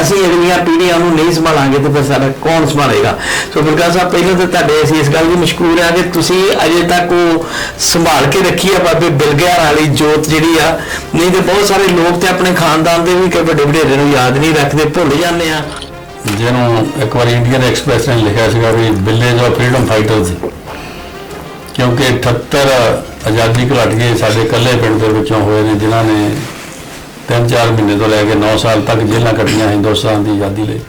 ਅਸੀਂ ਅਗਲੀਆਂ ਪੀੜ੍ਹੀਆਂ ਨੂੰ ਨਹੀਂ ਸੰਭਾਲਾਂਗੇ ਤੇ ਫਿਰ ਸਾਡਾ ਕੌਣ ਸੰਭਾਲੇਗਾ? ਸੋ ਬਿਲਕਾ ਸਾਹਿਬ, ਪਹਿਲਾਂ ਤਾਂ ਤੁਹਾਡੇ ਅਸੀਂ ਇਸ ਗੱਲ ਦੀ ਮਸ਼ਕੂਰ ਆ ਕਿ ਤੁਸੀਂ ਅਜੇ ਤੱਕ ਉਹ ਸੰਭਾਲ ਕੇ ਰੱਖੀ ਆ ਬਾਬੇ ਬਿਲਗਿਆਰ ਵਾਲੀ ਜੋਤ ਜਿਹੜੀ ਆ। ਨਹੀਂ ਤੇ ਬਹੁਤ ਸਾਰੇ ਲੋਕ ਤੇ ਆਪਣੇ ਖਾਨਦਾਨ ਦੇ ਵੀ ਕਈ ਵੱਡੇ ਵਡੇਰੇ ਨੂੰ ਯਾਦ ਨਹੀਂ ਰੱਖਦੇ, ਭੁੱਲ ਜਾਂਦੇ ਆ। ਜਿਹਨੂੰ ਇੱਕ ਵਾਰੀ ਇੰਡੀਅਨ ਐਕਸਪ੍ਰੈਸ ਨੇ ਲਿਖਿਆ ਸੀਗਾ ਵੀ ਵਿਲੇਜ ਆਫ ਫਰੀडम ਫਾਈਟਰਸ ਕਿਉਂਕਿ 78 ਆਜ਼ਾਦੀ ਘੁਲਾਟੀਏ ਸਾਡੇ ਇਕੱਲੇ ਪਿੰਡ ਦੇ ਵਿੱਚੋਂ ਹੋਏ ਨੇ, ਜਿਨ੍ਹਾਂ ਨੇ 3-4 ਮਹੀਨੇ ਤੋਂ ਲੈ ਕੇ 9 ਸਾਲ ਤੱਕ ਜੇਲ੍ਹਾਂ ਕੱਟੀਆਂ ਹਿੰਦੁਸਤਾਨ ਦੀ ਆਜ਼ਾਦੀ ਲਈ।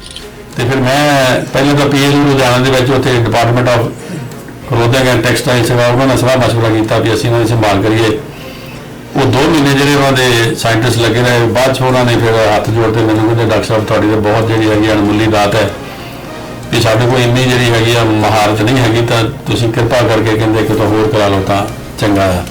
ਤੇ ਫਿਰ ਮੈਂ ਪਹਿਲਾਂ ਤਾਂ ਪੀਐਲ ਲੁਧਿਆਣਾ ਦੇ ਵਿੱਚ ਉੱਥੇ department of clothing and textile ਸੀਗਾ, ਉਹਨਾਂ ਨਾਲ ਸਲਾਹ ਮਸ਼ਵਰਾ ਕੀਤਾ ਵੀ ਅਸੀਂ ਇਹਨਾਂ ਦੀ ਸੰਭਾਲ ਕਰੀਏ। ਉਹ ਦੋ ਮਹੀਨੇ ਜਿਹੜੇ ਉਹਨਾਂ ਦੇ ਸਾਇੰਟਿਸਟ ਲੱਗੇ ਰਹੇ, ਬਾਅਦ ਚ ਉਹਨਾਂ ਨੇ ਫਿਰ ਹੱਥ ਜੋੜ ਕੇ ਮੈਨੂੰ ਕਹਿੰਦੇ, ਡਾਕਟਰ ਸਾਹਿਬ, ਤੁਹਾਡੀ ਤਾਂ ਬਹੁਤ ਜਿਹੜੀ ਹੈਗੀ ਅਣਮੁੱਲੀ ਰਾਤ ਹੈ। ਵੀ ਸਾਡੇ ਕੋਲ ਇੰਨੀ ਜਿਹੜੀ ਹੈਗੀ ਆ ਮਹਾਰਤ ਨਹੀਂ ਹੈਗੀ ਤਾਂ ਤੁਸੀਂ ਕਿਰਪਾ ਕਰਕੇ ਕਹਿੰਦੇ ਕਿ ਤਾਂ ਹੋਰ ਕਰਾ ਲਓ ਤਾਂ ਚੰਗਾ ਆ।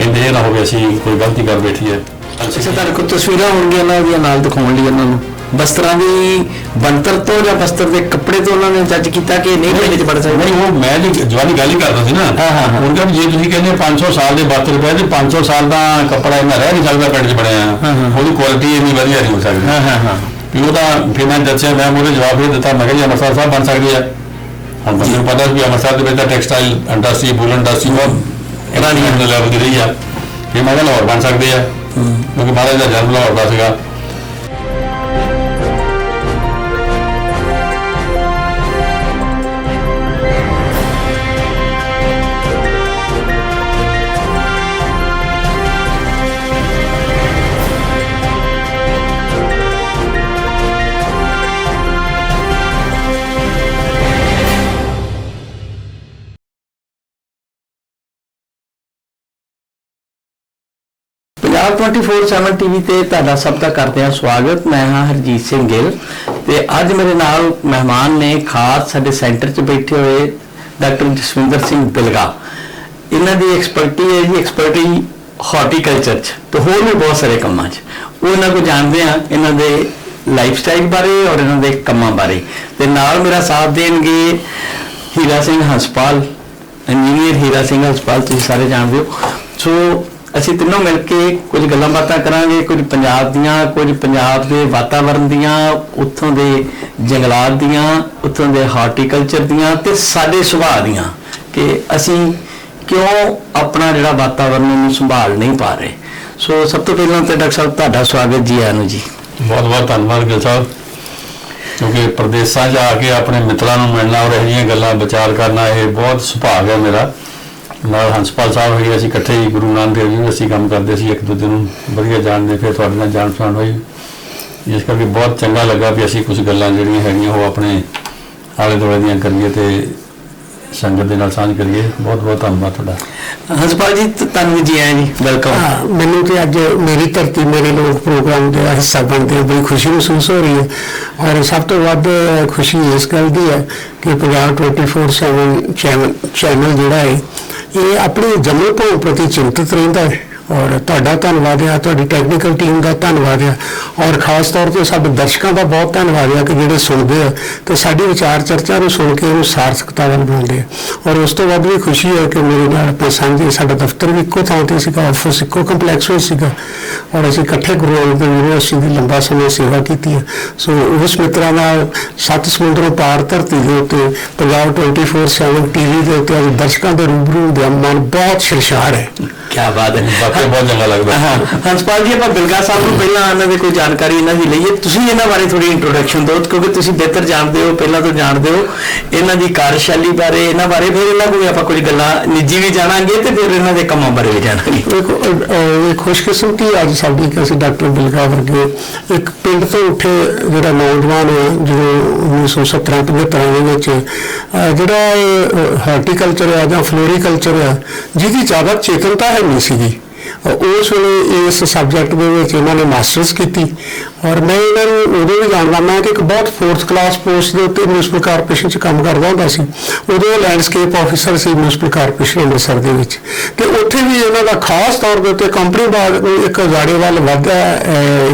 ਇਹਦੇ ਇਹ ਨਾ ਹੋਵੇ ਅਸੀਂ ਕੋਈ ਗਲਤੀ ਕਰ ਬੈਠੀਏ। ਅੱਛਾ ਤੁਹਾਡੇ ਕੋਲ ਤਸਵੀਰਾਂ ਹੋਣਗੀਆਂ ਉਹਨਾਂ ਦੀਆਂ ਨਾਲ ਦਿਖਾਉਣ ਲਈ ਉਹਨਾਂ ਨੂੰ। ਬਸਤਰਾਂ ਦੀ ਬਣਤਰ ਤੋਂ ਜਾਂ ਬਸਤਰ ਦੇ ਕੱਪੜੇ ਤੋਂ ਉਹਨਾਂ ਨੇ ਜੱਜ ਕੀਤਾ ਕਿ ਨਹੀਂ ਪਿੰਡ 'ਚ ਵੜ ਸਕਦੇ? ਨਹੀਂ ਉਹ ਮੈਂ ਜੀ ਜਵਾਨੀ ਗੱਲ ਹੀ ਕਰਦਾ ਸੀ ਨਾ। ਹਾਂ, ਹਾਂ, ਹਾਂ। ਉਹਨਾਂ ਜੇ ਤੁਸੀਂ ਕਹਿੰਦੇ 500 ਸਾਲ ਦੇ 72 ਰੁਪਏ ਤੇ 500 ਸਾਲ ਦਾ ਕੱਪੜਾ ਇਹਨਾਂ ਰਹਿ ਨਹੀਂ ਸਕਦਾ ਪਿੰਡ 'ਚ ਬਣਿਆ। ਹਾਂ, ਹਾਂ। ਉਹਦੀ ਕੁਆਲਿਟੀ ਇੰਨੀ ਵਧੀਆ ਨਹੀਂ ਹੋ ਸਕਦੀ। ਹਾਂ ਹਾਂ ਹਾਂ। ਵੀ ਉਹਦਾ ਫਿਰ ਮੈਂ ਦੱਸਿਆ ਮੈਂ ਉਹਦੇ ਜਵਾਬ ਇਹ ਦਿੱਤਾ ਮੈਂ ਕਿਹਾ ਜੀ ਅੰਮ੍ਰਿਤਸਰ ਸਾਹਿਬ ਬਣ ਸਕਦੀ ਹੈ ਹੁਣ ਮੈਨੂੰ ਪਤਾ ਵੀ ਅੰਮ੍ਰਿਤਸਰ ਦੇ ਵਿੱਚ ਤਾਂ ਟੈਕਸਟਾਈਲ ਇੰਡਸਟਰੀ ਬੂਲ ਇੰਡਸਟਰੀ ਉਹ ਇਰਾਨੀ ਦੇ ਲੈਵਲ ਦੀ ਰਹੀ ਆ। ਫਿਰ ਮੈਂ ਕਿਹਾ ਲਾਹੌਰ ਬਣ ਸਕਦੇ ਆ। ਕਿਉਂਕਿ ਮਹਾਰਾਜ ਦਾ ਜਨਮ ਲਾਹੌਰ ਦਾ ਸੀਗਾ। ਪੰਜਾਬ 24/7 ਟੀਵੀ ਤੇ ਤੁਹਾਡਾ ਸਭ ਦਾ ਕਰਦੇ ਹਾਂ ਸਵਾਗਤ। ਮੈਂ ਹਾਂ ਹਰਜੀਤ ਸਿੰਘ ਗਿੱਲ ਤੇ ਅੱਜ ਮੇਰੇ ਨਾਲ ਮਹਿਮਾਨ ਨੇ ਖਾਸ ਸਾਡੇ ਸੈਂਟਰ 'ਚ ਬੈਠੇ ਹੋਏ ਡਾਕਟਰ ਜਸਵਿੰਦਰ ਸਿੰਘ ਬਿਲਗਾ। ਇਹਨਾਂ ਦੀ ਐਕਸਪਰਟੀ ਹੈ ਜੀ ਐਕਸਪਰਟੀ ਹਾਰਟੀਕਲਚਰ 'ਚ ਤੇ ਹੋਰ ਵੀ ਬਹੁਤ ਸਾਰੇ ਕੰਮਾਂ 'ਚ। ਉਹ ਇਹਨਾਂ ਕੋ ਜਾਣਦੇ ਹਾਂ ਇਹਨਾਂ ਦੇ ਲਾਈਫ ਸਟਾਈਲ ਬਾਰੇ ਔਰ ਇਹਨਾਂ ਦੇ ਕੰਮਾਂ ਬਾਰੇ। ਤੇ ਨਾਲ ਮੇਰਾ ਸਾਥ ਦੇਣਗੇ ਹੀਰਾ ਸਿੰਘ ਹਸਪਾਲ ਇੰਜੀਨੀਅਰ ਹੀਰਾ ਸਿੰਘ ਹਸਪਾਲ, ਤੁਸੀਂ ਸਾਰੇ ਜਾਣਦੇ ਹੋ। ਸੋ ਅਸੀਂ ਤਿੰਨੋਂ ਮਿਲ ਕੇ ਕੁਝ ਗੱਲਾਂ ਬਾਤਾਂ ਕਰਾਂਗੇ, ਕੁਝ ਪੰਜਾਬ ਦੀਆਂ, ਕੁਝ ਪੰਜਾਬ ਦੇ ਵਾਤਾਵਰਣ ਦੀਆਂ, ਉੱਥੋਂ ਦੇ ਜੰਗਲਾਤ ਦੀਆਂ, ਉੱਥੋਂ ਦੇ ਹਾਰਟੀਕਲਚਰ ਦੀਆਂ ਤੇ ਸਾਡੇ ਸੁਭਾਅ ਦੀਆਂ ਕਿ ਅਸੀਂ ਕਿਉਂ ਆਪਣਾ ਜਿਹੜਾ ਵਾਤਾਵਰਣ ਨੂੰ ਸੰਭਾਲ ਨਹੀਂ ਪਾ ਰਹੇ। ਸੋ ਸਭ ਤੋਂ ਪਹਿਲਾਂ ਤਾਂ ਡਾਕਟਰ ਸਾਹਿਬ, ਤੁਹਾਡਾ ਸਵਾਗਤ ਜੀ, ਆਇਆਂ ਜੀ। ਬਹੁਤ ਬਹੁਤ ਧੰਨਵਾਦ ਗਿਲ ਸਾਹਿਬ, ਕਿਉਂਕਿ ਪ੍ਰਦੇਸਾਂ 'ਚ ਆ ਕੇ ਆਪਣੇ ਮਿੱਤਰਾਂ ਨੂੰ ਮਿਲਣਾ ਔਰ ਇਹ ਜਿਹੀਆਂ ਗੱਲਾਂ, ਵਿਚਾਰ ਕਰਨਾ ਇਹ ਬਹੁਤ ਸੁਭਾਗ ਹੈ ਮੇਰਾ। ਨਾਲ ਹੰਸਪਾਲ ਸਾਹਿਬ ਹੈਗੇ ਅਸੀਂ ਇਕੱਠੇ ਹੀ ਗੁਰੂ ਨਾਨਕ ਦੇਵ ਜੀ ਨੂੰ ਅਸੀਂ ਕੰਮ ਕਰਦੇ ਸੀ ਇੱਕ ਦੂਜੇ ਨੂੰ ਵਧੀਆ ਜਾਣਦੇ ਫਿਰ ਤੁਹਾਡੇ ਨਾਲ ਜਾਣ ਪਛਾਣ ਹੋਈ। ਇਸ ਕਰਕੇ ਬਹੁਤ ਚੰਗਾ ਲੱਗਾ ਵੀ ਅਸੀਂ ਕੁਝ ਗੱਲਾਂ ਜਿਹੜੀਆਂ ਹੈਗੀਆਂ ਉਹ ਆਪਣੇ ਆਲੇ ਦੁਆਲੇ ਦੀਆਂ ਕਰੀਏ ਤੇ ਸੰਗਤ ਦੇ ਨਾਲ ਸਾਂਝ ਕਰੀਏ। ਬਹੁਤ ਬਹੁਤ ਧੰਨਵਾਦ ਤੁਹਾਡਾ। ਹੰਸਪਾਲ ਜੀ ਤੁਹਾਨੂੰ ਜੀ ਆਇਆਂ ਜੀ। ਵੈਲਕਮ ਮੈਨੂੰ ਤੇ ਅੱਜ ਮੇਰੀ ਧਰਤੀ ਮੇਰੇ ਲੋਕ ਪ੍ਰੋਗਰਾਮ ਦਾ ਹਿੱਸਾ ਬਣਦੇ ਹੋਏ ਬੜੀ ਖੁਸ਼ੀ ਮਹਿਸੂਸ ਹੋ ਰਹੀ ਹੈ। ਔਰ ਸਭ ਤੋਂ ਵੱਧ ਖੁਸ਼ੀ ਇਸ ਗੱਲ ਦੀ ਹੈ ਕਿ ਪੰਜਾਬ 24/7 ਚੈਨਲ ਚੈਨਲ ਜਿਹੜਾ ਹੈ ਇਹ ਆਪਣੀ ਜੰਮੂ ਭੂਮੀ ਪ੍ਰਤੀ ਚਿੰਤਤ ਰਹਿੰਦਾ ਹੈ ਔਰ ਤੁਹਾਡਾ ਧੰਨਵਾਦ ਹੈ, ਤੁਹਾਡੀ ਟੈਕਨੀਕਲ ਟੀਮ ਦਾ ਧੰਨਵਾਦ ਹੈ। ਔਰ ਖਾਸ ਤੌਰ ਤੇ ਸਾਡੇ ਦਰਸ਼ਕਾਂ ਦਾ ਬਹੁਤ ਧੰਨਵਾਦ ਹੈ ਕਿ ਜਿਹੜੇ ਸੁਣਦੇ ਆ ਤੇ ਸਾਡੀ ਵਿਚਾਰ ਚਰਚਾ ਨੂੰ ਸੁਣ ਕੇ ਉਹਨੂੰ ਸਾਰਥਕਤਾ ਵੱਲ ਬਣਾਉਂਦੇ ਆ। ਔਰ ਉਸ ਤੋਂ ਬਾਅਦ ਵੀ ਖੁਸ਼ੀ ਹੈ ਕਿ ਮੇਰੇ ਨਾਲ ਆਪਣੇ ਸਾਂਝੇ ਸਾਡਾ ਦਫ਼ਤਰ ਵੀ ਇੱਕੋ ਥਾਂ ਤੇ ਸੀਗਾ ਆਫਿਸ ਇੱਕੋ ਕੰਪਲੈਕਸ ਵਿੱਚ ਸੀਗਾ। ਔਰ ਅਸੀਂ ਇਕੱਠੇ ਗੁਰੂ ਨਾਨਕ ਦੇਵ ਯੂਨੀਵਰਸਿਟੀ ਦੀ ਲੰਬਾ ਸਮੇਂ ਸੇਵਾ ਕੀਤੀ ਹੈ। ਸੋ ਉਸ ਮਿੱਤਰਾਂ ਨਾਲ ਸੱਤ ਸਮੁੰਦਰੋਂ ਪਾਰ ਧਰਤੀ ਦੇ ਉੱਤੇ, ਪੰਜਾਬ 24/7 ਟੀਵੀ ਦੇ ਉੱਤੇ ਅੱਜ ਦਰਸ਼ਕਾਂ ਦੇ ਰੂਬਰੂ ਦੇ ਮਨ ਬਹੁਤ ਸ਼ਰਸ਼ਾਰ ਹੈ। ਕੀ ਬਾਤ ਹੈ। ਬਾਕੀ ਬਹੁਤ ਚੰਗਾ ਲੱਗਦਾ। ਹਾਂ ਹੰਸਪਾਲ ਜੀ ਆਪਾਂ ਬਿਲਗਾ ਸਾਹਿਬ ਨੂੰ ਪਹਿਲਾਂ ਇਹਨਾਂ ਦੀ ਕੋਈ ਜਾਣਕਾਰੀ ਇਹਨਾਂ ਦੀ ਲਈਏ। ਤੁਸੀਂ ਇਹਨਾਂ ਬਾਰੇ ਥੋੜੀ ਇੰਟਰੋਡਕਸ਼ਨ ਦਿਓ ਕਿਉਂਕਿ ਤੁਸੀਂ ਬਿਹਤਰ ਜਾਣਦੇ ਹੋ ਪਹਿਲਾਂ ਤੋਂ ਜਾਣਦੇ ਹੋ। ਇਹਨਾਂ ਦੀ ਕਾਰਜਸ਼ੈਲੀ ਬਾਰੇ ਇਹਨਾਂ ਬਾਰੇ ਫਿਰ ਇਹਨਾਂ ਕੋਲ ਵੀ ਆਪਾਂ ਕੁਝ ਗੱਲਾਂ ਨਿੱਜੀ ਵੀ ਜਾਣਾਂਗੇ ਤੇ ਫਿਰ ਇਹਨਾਂ ਦੇ ਕੰਮਾਂ ਬਾਰੇ ਵੀ ਜਾਣਾਂਗੇ। ਅਹ, ਇਹ ਖੁਸ਼ਕਿਸਮਤੀ ਅੱਜ ਸਾਡੀ ਕਿ ਅਸੀਂ ਡਾਕਟਰ ਬਿਲਗਾ ਵਰਗੇ ਇੱਕ ਪਿੰਡ ਤੋਂ ਉੱਠੇ ਜਿਹੜਾ ਨੌਜਵਾਨ ਹੈ ਜਦੋਂ 1970 75 ਦੇ ਵਿੱਚ ਜਿਹੜਾ ਹਾਰਟੀਕਲਚਰ ਹੈ ਜਾਂ ਫਲੋਰੀਕਲਚਰ ਹੈ ਜਿਹਦੀ ਜ਼ਿਆਦਾ ਚੇਤਨਤਾ ਹੈ ਨਹੀਂ ਸੀਗੀ। ਉਸ ਵੇਲੇ ਇਸ ਸਬਜੈਕਟ ਦੇ ਵਿੱਚ ਇਹਨਾਂ ਨੇ ਮਾਸਟਰਸ ਕੀਤੀ। ਔਰ ਮੈਂ ਇਹਨਾਂ ਨੂੰ ਉਦੋਂ ਵੀ ਜਾਣਦਾ, ਮੈਂ ਕਿ ਇੱਕ ਬਹੁਤ ਫੋਰਥ ਕਲਾਸ ਪੋਸਟ ਦੇ ਉੱਤੇ ਮਿਊਨਿਸਪਲ ਕਾਰਪੋਰੇਸ਼ਨ 'ਚ ਕੰਮ ਕਰਦਾ ਹੁੰਦਾ ਸੀ। ਉਦੋਂ ਲੈਂਡਸਕੇਪ ਆਫੀਸਰ ਸੀ ਮਿਊਨਿਸਪਲ ਕਾਰਪੋਰੇਸ਼ਨ ਅੰਮ੍ਰਿਤਸਰ ਦੇ ਵਿੱਚ। ਤੇ ਉੱਥੇ ਵੀ ਇਹਨਾਂ ਦਾ ਖਾਸ ਤੌਰ ਦੇ ਉੱਤੇ ਕੰਪਨੀ ਬਾਗ ਨੂੰ ਇੱਕ ਜਾੜੇ ਵੱਲ ਵਧਦਾ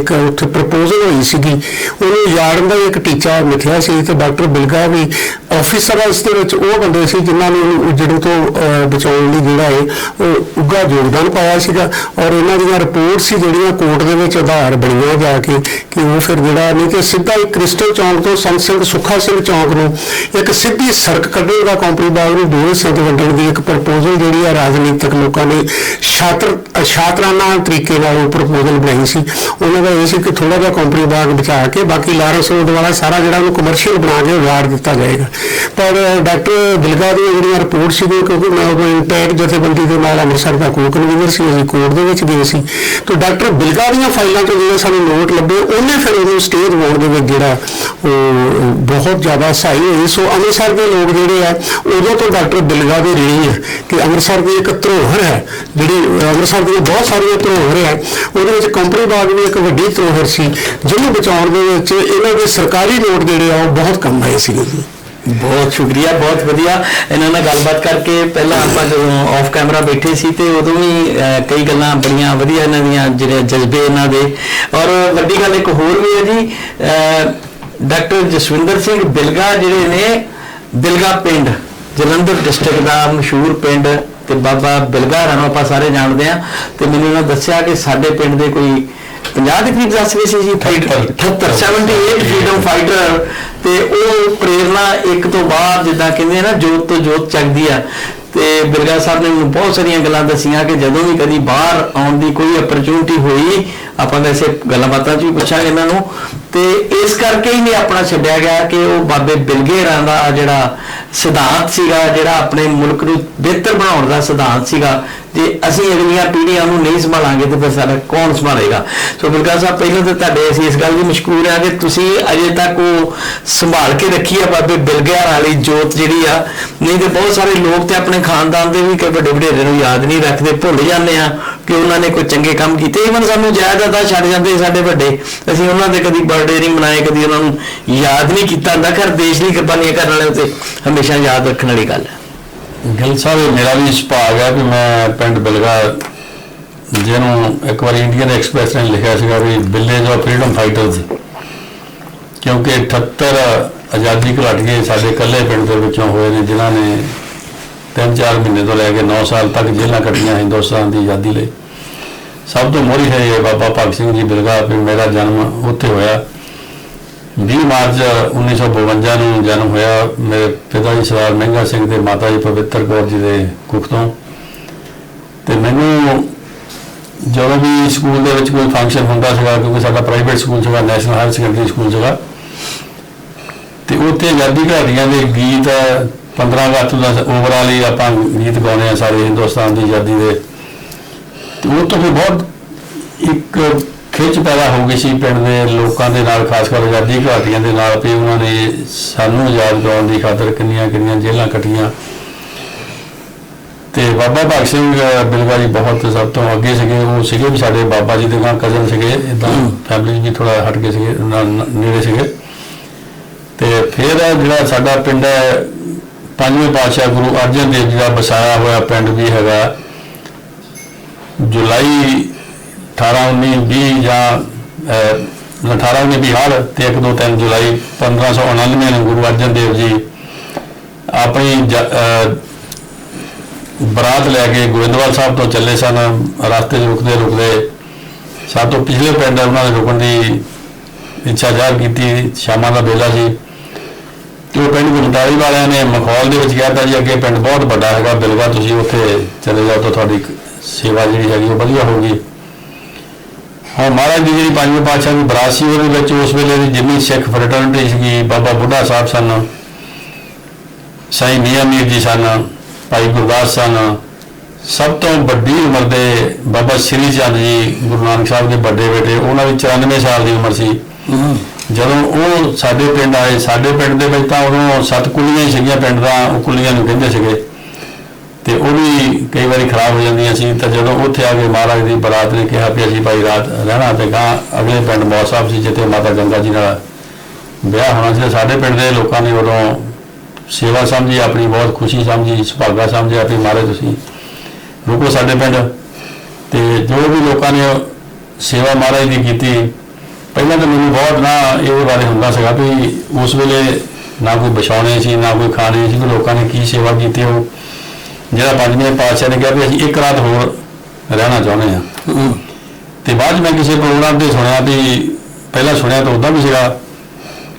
ਇੱਕ ਉੱਥੇ ਪ੍ਰਪੋਜ਼ਲ ਹੋਈ ਸੀਗੀ। ਉਹਨੂੰ ਯਾਰਨ ਦਾ ਇੱਕ ਟੀਚਾ ਮਿਥਿਆ ਸੀ, ਤੇ ਡਾਕਟਰ ਬਿਲਗਾ ਵੀ ਆਫੀਸਰ ਇਸ ਦੇ ਵਿੱਚ ਉਹ ਬੰਦੇ ਸੀ ਜਿਨ੍ਹਾਂ ਨੇ ਉਜੜੂ ਤੋਂ ਬਚਾਉਣ ਲਈ ਜਿਹੜਾ ਹੈ ਉਹ ਉੱਗਾ ਯੋਗਦਾਨ ਪਾਇਆ ਸੀਗਾ ਔਰ ਇਹਨਾਂ ਦੀਆਂ ਰਿਪੋਰਟ ਸੀ ਜਿਹੜੀਆਂ ਕੋਰਟ ਦੇ ਵਿੱਚ ਆਧਾਰ ਬਣੀਆਂ ਜਾ ਕੇ ਕਿ ਉਹ ਫਿਰ ਜਿਹੜਾ ਨਹੀਂ ਕਿ ਸਿੱਧਾ ਹੀ ਕ੍ਰਿਸਟਲ ਚੌਂਕ ਤੋਂ ਸੰਤ ਸਿੰਘ ਸੁੱਖਾ ਸਿੰਘ ਚੌਂਕ ਨੂੰ ਇੱਕ ਸਿੱਧੀ ਸੜਕ ਕੱਢਣ ਦਾ ਕੰਪਨੀ ਬਾਗ ਨੂੰ ਦੋ ਹਿੱਸਿਆਂ ਵੰਡਣ ਦੀ ਇੱਕ ਪ੍ਰਪੋਜ਼ਲ ਜਿਹੜੀ ਆ ਰਾਜਨੀਤਿਕ ਲੋਕਾਂ ਨੇ ਛਾਤਰ ਛਾਤਰਾਨਾ ਤਰੀਕੇ ਨਾਲ ਉਹ ਪ੍ਰਪੋਜ਼ਲ ਬਣਾਈ ਸੀ। ਉਹਨਾਂ ਦਾ ਇਹ ਸੀ ਕਿ ਥੋੜਾ ਜਿਹਾ ਕੰਪਨੀ ਬਾਗ ਬਚਾ ਕੇ ਬਾਕੀ ਲਾਰੈਂਸ ਰੋਡ ਵਾਲਾ ਸਾਰਾ ਜਿਹੜਾ ਉਹਨੂੰ ਕਮਰਸ਼ੀਅਲ ਬਣਾ ਕੇ ਵਾਰ ਦਿੱਤਾ ਜਾਏਗਾ। ਪਰ ਡਾਕਟਰ ਬਿਲਗਾ ਦੀ ਜਿਹੜੀਆਂ ਰਿਪੋਰਟ ਸੀ ਕਿਉਂਕਿ ਮੈਂ ਉਹ ਇੰਪੈਕਟ ਜਥੇਬੰਦੀ ਦੇ ਨਾਲ ਅੰਮ੍ਰਿਤਸਰ ਦਾ ਕੋਕ ਕਨਵੀਨਰ ਸੀ, ਅਸੀਂ ਕੋਰਟ ਦੇ ਵਿੱਚ ਗਏ ਸੀ। ਤੇ ਡਾਕਟਰ ਬਿਲਗਾ ਦੀਆਂ ਫਾਈਲਾਂ ਤੋਂ ਜਿਹੜੇ ਸਾਨੂੰ ਨੋਟ ਲੱਭੇ, ਉਹਨੇ ਫਿਰ ਉਹਨੂੰ ਸਟੇਜ ਦਿਵਾਉਣ ਦੇ ਵਿੱਚ ਜਿਹੜਾ ਉਹ, ਬਹੁਤ ਜ਼ਿਆਦਾ ਸਹਾਈ ਹੋਈ। ਸੋ ਅੰਮ੍ਰਿਤਸਰ ਦੇ ਲੋਕ ਜਿਹੜੇ ਆ, ਉਦੋਂ ਤੋਂ ਡਾਕਟਰ ਬਿਲਗਾ ਦੇ ਰਹੀ ਹੈ ਕਿ ਅੰਮ੍ਰਿਤਸਰ ਦੀ ਇੱਕ ਧਰੋਹਰ ਹੈ, ਜਿਹੜੀ ਅੰਮ੍ਰਿਤਸਰ ਦੀਆਂ ਬਹੁਤ ਸਾਰੀਆਂ ਧਰੋਹਰ ਹੈ, ਉਹਦੇ ਵਿੱਚ ਕੰਪਨੀ ਬਾਗ ਵੀ ਇੱਕ ਵੱਡੀ ਧਰੋਹਰ ਸੀ, ਜਿਹਨੂੰ ਬਚਾਉਣ ਦੇ ਵਿੱਚ ਇਹਨਾਂ ਦੇ ਸਰਕਾਰੀ ਨੋਟ ਜਿਹੜੇ ਆ, ਉਹ ਬਹੁਤ ਕੰਮ ਆਏ ਸੀਗੇ ਜੀ। ਬਹੁਤ ਸ਼ੁਕਰੀਆ ਬਹੁਤ ਵਧੀਆ। ਇਹਨਾਂ ਨਾਲ ਗੱਲਬਾਤ ਕਰਕੇ ਪਹਿਲਾਂ ਆਪਾਂ ਜਦੋਂ ਆਫ ਕੈਮਰਾ ਬੈਠੇ ਸੀ ਤੇ ਉਦੋਂ ਵੀ ਕਈ ਗੱਲਾਂ ਬੜੀਆਂ ਵਧੀਆ ਇਹਨਾਂ ਦੀਆਂ ਜਿਹੜੇ ਜਜ਼ਬੇ ਇਹਨਾਂ ਦੇ। ਔਰ ਵੱਡੀ ਗੱਲ ਇੱਕ ਹੋਰ ਵੀ ਹੈ ਜੀ ਡਾਕਟਰ ਜਸਵਿੰਦਰ ਸਿੰਘ ਬਿਲਗਾ ਜਿਹੜੇ ਨੇ ਬਿਲਗਾ ਪਿੰਡ ਜਲੰਧਰ ਡਿਸਟ੍ਰਿਕਟ ਦਾ ਮਸ਼ਹੂਰ ਪਿੰਡ ਤੇ ਬਾਬਾ ਬਿਲਗਾ ਰਾਣੋ ਆਪਾਂ ਸਾਰੇ ਜਾਣਦੇ ਆ ਤੇ ਮੈਨੂੰ ਇਹਨਾਂ ਦੱਸਿਆ ਕਿ ਸਾਡੇ ਪਿੰਡ ਦੇ ਕੋਈ 50 ਦੇ ਕਰੀਬ ਦੱਸ ਗਏ ਸੀ ਜੀ 78 78 ਫਰੀडम ਫਾਈਟਰ ਤੇ ਉਹ ਪ੍ਰੇਰਣਾ ਇੱਕ ਤੋਂ ਬਾਅਦ ਜਿੱਦਾਂ ਕਹਿੰਦੇ ਨਾ, ਜੋਤ ਤੋਂ ਜੋਤ ਚੱਕਦੀ ਆ। ਤੇ ਬਿਰਗਾ ਸਾਹਿਬ ਨੇ ਮੈਨੂੰ ਬਹੁਤ ਸਾਰੀਆਂ ਗੱਲਾਂ ਦੱਸੀਆਂ ਕਿ ਜਦੋਂ ਵੀ ਕਦੀ ਬਾਹਰ ਆਉਣ ਦੀ ਕੋਈ ਅਪਰਚੂਨਿਟੀ ਹੋਈ, ਆਪਾਂ ਵੈਸੇ ਗੱਲਾਂ ਬਾਤਾਂ 'ਚ ਵੀ ਪੁੱਛਾਂਗੇ ਇਹਨਾਂ ਨੂੰ। ਤੇ ਇਸ ਕਰਕੇ ਹੀ ਨਹੀਂ ਆਪਣਾ ਛੱਡਿਆ ਗਿਆ ਕਿ ਉਹ ਬਾਬੇ ਬਿਲਗੇਰਾਂ ਦਾ ਜਿਹੜਾ ਸਿਧਾਂਤ ਸੀਗਾ, ਜਿਹੜਾ ਆਪਣੇ ਮੁਲਕ ਨੂੰ ਬਿਹਤਰ ਬਣਾਉਣ ਦਾ ਸਿਧਾਂਤ ਸੀਗਾ ਜੇ ਅਸੀਂ ਅਗਲੀਆਂ ਪੀੜ੍ਹੀਆਂ ਨੂੰ ਨਹੀਂ ਸੰਭਾਲਾਂਗੇ ਤੇ ਫਿਰ ਸਾਡਾ ਕੌਣ ਸੰਭਾਲੇਗਾ? ਸੋ ਬਿਲਗਾ ਸਾਹਿਬ, ਪਹਿਲਾਂ ਤਾਂ ਤੁਹਾਡੇ ਅਸੀਂ ਇਸ ਗੱਲ ਦੀ ਮਸ਼ਕੂਰ ਆ ਕਿ ਤੁਸੀਂ ਅਜੇ ਤੱਕ ਉਹ ਸੰਭਾਲ ਕੇ ਰੱਖੀ ਆ, ਬਾਬੇ ਬਿਲਗਿਆਰ ਵਾਲੀ ਜੋਤ ਜਿਹੜੀ ਆ। ਨਹੀਂ ਤੇ ਬਹੁਤ ਸਾਰੇ ਲੋਕ ਤੇ ਆਪਣੇ ਖਾਨਦਾਨ ਦੇ ਵੀ ਕਈ ਵੱਡੇ ਵਡੇਰੇ ਨੂੰ ਯਾਦ ਨਹੀਂ ਰੱਖਦੇ, ਭੁੱਲ ਜਾਂਦੇ ਆ ਕਿ ਉਹਨਾਂ ਨੇ ਕੋਈ ਚੰਗੇ ਕੰਮ ਕੀਤੇ। ਇਵਨ ਸਾਨੂੰ ਜਾਇਦਾਦਾਂ ਛੱਡ ਜਾਂਦੇ ਸਾਡੇ ਵੱਡੇ। ਅਸੀਂ ਉਹਨਾਂ ਦੇ ਕਦੀ ਬਰਥਡੇ ਨਹੀਂ ਮਨਾਏ, ਕਦੀ ਉਹਨਾਂ ਨੂੰ ਯਾਦ ਨਹੀਂ ਕੀਤਾ। ਹੁੰਦਾ ਘਰ ਦੇਸ਼ ਦੀ ਕੁਰਬਾਨੀਆਂ ਕਰਨ ਵਾਲੇ ਉਤੇ ਹਮੇਸ਼ਾ ਯਾਦ ਰੱਖਣ ਵਾਲੀ ਗੱਲ ਹੈ। ਗਿੱਲ ਸਾਹਿਬ ਮੇਰਾ ਵੀ ਸੁਭਾਗ ਹੈ ਕਿ ਮੈਂ ਪਿੰਡ ਬਿਲਗਾ, ਜਿਹਨੂੰ ਇੱਕ ਵਾਰੀ ਇੰਡੀਅਨ ਐਕਸਪ੍ਰੈਸ ਨੇ ਲਿਖਿਆ ਸੀਗਾ ਵੀ ਵਿਲੇਜ ਆਫ ਫਰੀडम ਫਾਈਟਰਸ ਕਿਉਂਕਿ 78 ਆਜ਼ਾਦੀ ਘੁਲਾਟੀਏ ਸਾਡੇ ਇਕੱਲੇ ਪਿੰਡ ਦੇ ਵਿੱਚੋਂ ਹੋਏ ਨੇ, ਜਿਨ੍ਹਾਂ ਨੇ 3-4 ਮਹੀਨੇ ਤੋਂ ਲੈ ਕੇ 9 ਸਾਲ ਤੱਕ ਜੇਲ੍ਹਾਂ ਕੱਟੀਆਂ ਹਿੰਦੁਸਤਾਨ ਦੀ ਆਜ਼ਾਦੀ ਲਈ। ਸਭ ਤੋਂ ਮੋਹਰੀ ਹੈ ਇਹ ਬਾਬਾ ਭਗਤ ਸਿੰਘ ਜੀ ਬਿਲਗਾ, ਵੀ ਮੇਰਾ ਜਨਮ ਉੱਥੇ ਹੋਇਆ। 20 ਮਾਰਚ 1952 ਨੂੰ ਜਨਮ ਹੋਇਆ ਮੇਰੇ ਪਿਤਾ ਜੀ ਸਰਦਾਰ ਮਹਿੰਗਾ ਸਿੰਘ ਤੇ ਮਾਤਾ ਜੀ ਪਵਿੱਤਰ ਕੌਰ ਜੀ ਦੇ ਕੁੱਖ ਤੋਂ। ਤੇ ਮੈਨੂੰ ਜਦੋਂ ਵੀ ਸਕੂਲ ਦੇ ਵਿੱਚ ਕੋਈ ਫੰਕਸ਼ਨ ਹੁੰਦਾ ਸੀਗਾ, ਕਿਉਂਕਿ ਸਾਡਾ ਪ੍ਰਾਈਵੇਟ ਸਕੂਲ ਸੀਗਾ ਨੈਸ਼ਨਲ ਹਾਇਰ ਸੈਕੰਡਰੀ ਸਕੂਲ ਸੀਗਾ, ਤੇ ਉੱਥੇ ਆਜ਼ਾਦੀ ਘਾਟੀਆਂ ਦੇ ਗੀਤ 15 ਅਗਸਤ ਦਾ ਓਵਰਆਲ ਹੀ ਆਪਾਂ ਗੀਤ ਗਾਉਂਦੇ ਆ ਸਾਰੇ ਹਿੰਦੁਸਤਾਨ ਦੀ ਆਜ਼ਾਦੀ ਦੇ। ਤੇ ਉਹ ਤੋਂ ਵੀ ਬਹੁਤ ਇੱਕ ਖਿੱਚ ਪੈਦਾ ਹੋ ਗਈ ਸੀ ਪਿੰਡ ਦੇ ਲੋਕਾਂ ਦੇ ਨਾਲ, ਖਾਸ ਕਰ ਆਜ਼ਾਦੀ ਘਾਟੀਆਂ ਦੇ ਨਾਲ, ਵੀ ਉਹਨਾਂ ਨੇ ਸਾਨੂੰ ਆਜ਼ਾਦ ਕਰਾਉਣ ਦੀ ਖਾਤਰ ਕਿੰਨੀਆਂ ਕਿੰਨੀਆਂ ਜੇਲ੍ਹਾਂ ਕੱਟੀਆਂ। ਤੇ ਬਾਬਾ ਭਗਤ ਸਿੰਘ ਬਿਲਗਾ ਜੀ ਬਹੁਤ ਸਭ ਤੋਂ ਅੱਗੇ ਸੀਗੇ। ਉਹ ਸੀਗੇ ਵੀ ਸਾਡੇ ਬਾਬਾ ਜੀ ਦੇ ਨਾਲ ਕਜ਼ਨ ਸੀਗੇ। ਇਦਾਂ ਫੈਮਿਲੀ ਵੀ ਥੋੜਾ ਹਟ ਕੇ ਸੀਗੇ, ਨਾਲ ਨੇੜੇ ਸੀਗੇ। ਤੇ ਫਿਰ ਜਿਹੜਾ ਸਾਡਾ ਪਿੰਡ ਹੈ, ਪੰਜਵੇਂ ਪਾਤਸ਼ਾਹ ਗੁਰੂ ਅਰਜਨ ਦੇਵ ਜੀ ਦਾ ਵਸਾਇਆ ਹੋਇਆ ਪਿੰਡ ਵੀ ਹੈਗਾ। ਜੁਲਾਈ 18 19 20 ਜਾਂ ਅਹ, 18 19 ਬਿਹਾਰ ਤੇ 1 2 3 ਜੁਲਾਈ 1599 ਨੂੰ ਗੁਰੂ ਅਰਜਨ ਦੇਵ ਜੀ ਆਪਣੀ ਜ- ਬਰਾਤ ਲੈ ਕੇ ਗੋਇੰਦਵਾਲ ਸਾਹਿਬ ਤੋਂ ਚੱਲੇ ਸਨ ਰਸਤੇ 'ਚ ਰੁਕਦੇ ਰੁਕਦੇ ਸਭ ਤੋਂ ਪਿਛਲੇ ਪਿੰਡ ਉਹਨਾਂ ਦੇ ਰੁਕਣ ਦੀ ਇੱਛਾ ਜ਼ਾਹਰ ਕੀਤੀ ਸ਼ਾਮਾਂ ਦਾ ਵੇਲਾ ਸੀ। ਤੇ ਉਹ ਪਿੰਡ ਗੁਰਦਾਰੀ ਵਾਲਿਆਂ ਨੇ ਮਖੌਲ ਦੇ ਵਿੱਚ ਕਿਹਾ ਤਾਂ ਜੀ ਅੱਗੇ ਪਿੰਡ ਬਹੁਤ ਵੱਡਾ ਹੈਗਾ ਬਿਲਵਾ ਤੁਸੀਂ ਉੱਥੇ ਚਲੇ ਜਾਓ ਤਾਂ ਤੁਹਾਡੀ ਸੇਵਾ ਜਿਹੜੀ ਹੈਗੀ ਉਹ ਵਧੀਆ ਹੋਊਗੀ। ਹਾਂ ਮਹਾਰਾਜ ਦੀ ਜਿਹੜੀ ਪੰਜਵੇਂ ਪਾਤਸ਼ਾਹ ਦੀ ਬਰਾਤ ਸੀ ਉਹਦੇ ਵਿੱਚ ਉਸ ਵੇਲੇ ਦੀ ਜਿੰਨੀ ਸਿੱਖ ਫਰਟਰਨਿਟੀ ਸੀਗੀ, ਬਾਬਾ ਬੁੱਢਾ ਸਾਹਿਬ ਸਨ, ਸਾਈ ਮੀਆਂ ਮੀਰ ਜੀ ਸਨ, ਭਾਈ ਗੁਰਦਾਸ ਸਨ, ਸਭ ਤੋਂ ਵੱਡੀ ਉਮਰ ਦੇ ਬਾਬਾ ਸ੍ਰੀ ਚੰਦ ਜੀ, ਗੁਰੂ ਨਾਨਕ ਸਾਹਿਬ ਦੇ ਵੱਡੇ ਬੇਟੇ, ਉਹਨਾਂ ਦੀ 94 ਸਾਲ ਦੀ ਉਮਰ ਸੀ। ਜਦੋਂ ਉਹ ਸਾਡੇ ਪਿੰਡ ਆਏ, ਸਾਡੇ ਪਿੰਡ ਦੇ ਵਿੱਚ ਤਾਂ ਉਦੋਂ ਸੱਤ ਕੁੱਲੀਆਂ ਹੀ ਸੀਗੀਆਂ, ਪਿੰਡ ਦਾ ਉਹ ਕੁੱਲੀਆਂ ਨੂੰ ਕਹਿੰਦੇ ਸੀਗੇ। ਤੇ ਉਹ ਵੀ ਕਈ ਵਾਰੀ ਖਰਾਬ ਹੋ ਜਾਂਦੀਆਂ ਸੀ, ਤਾਂ ਜਦੋਂ ਉੱਥੇ ਆ ਕੇ ਮਹਾਰਾਜ ਦੀ ਬਰਾਤ ਨੇ ਕਿਹਾ ਵੀ ਅਸੀਂ ਭਾਈ ਰਾਤ ਰਹਿਣਾ ਤੇ ਗਾਂ ਅਗਲੇ ਪਿੰਡ ਮੌਤ ਸਾਹਿਬ ਸੀ ਜਿੱਥੇ ਮਾਤਾ ਗੰਗਾ ਜੀ ਨਾਲ ਵਿਆਹ ਹੋਣਾ ਸੀ ਸਾਡੇ ਪਿੰਡ ਦੇ ਲੋਕਾਂ ਨੇ ਉਦੋਂ ਸੇਵਾ ਸਮਝੀ, ਆਪਣੀ ਬਹੁਤ ਖੁਸ਼ੀ ਸਮਝੀ, ਸੁਭਾਗਾ ਸਮਝਿਆ ਵੀ ਮਹਾਰਾਜ ਤੁਸੀਂ ਰੁਕੋ ਸਾਡੇ ਪਿੰਡ। ਤੇ ਜੋ ਵੀ ਲੋਕਾਂ ਨੇ ਸੇਵਾ ਮਹਾਰਾਜ ਦੀ ਕੀਤੀ, ਪਹਿਲਾਂ ਤਾਂ ਮੈਨੂੰ ਬਹੁਤ ਨਾ ਇਹਦੇ ਬਾਰੇ ਹੁੰਦਾ ਸੀਗਾ ਵੀ ਉਸ ਵੇਲੇ ਨਾ ਕੋਈ ਵਿਛਾਉਣੇ ਸੀ, ਨਾ ਕੋਈ ਖਾਣੇ ਸੀ ਵੀ ਲੋਕਾਂ ਨੇ ਕੀ ਸੇਵਾ ਕੀਤੀ ਉਹ। ਜਿਹੜਾ ਪੰਜਵੇਂ ਪਾਤਸ਼ਾਹ ਨੇ ਕਿਹਾ ਵੀ ਅਸੀਂ ਇੱਕ ਰਾਤ ਹੋਰ ਰਹਿਣਾ ਚਾਹੁੰਦੇ ਆ ਹੂੰ। ਤੇ ਬਾਅਦ ਮੈਂ ਕਿਸੇ ਪ੍ਰੋਗਰਾਮ ਤੇ ਸੁਣਿਆ ਵੀ ਪਹਿਲਾਂ ਸੁਣਿਆ ਤਾਂ ਉਦਾਂ ਵੀ ਸੀਗਾ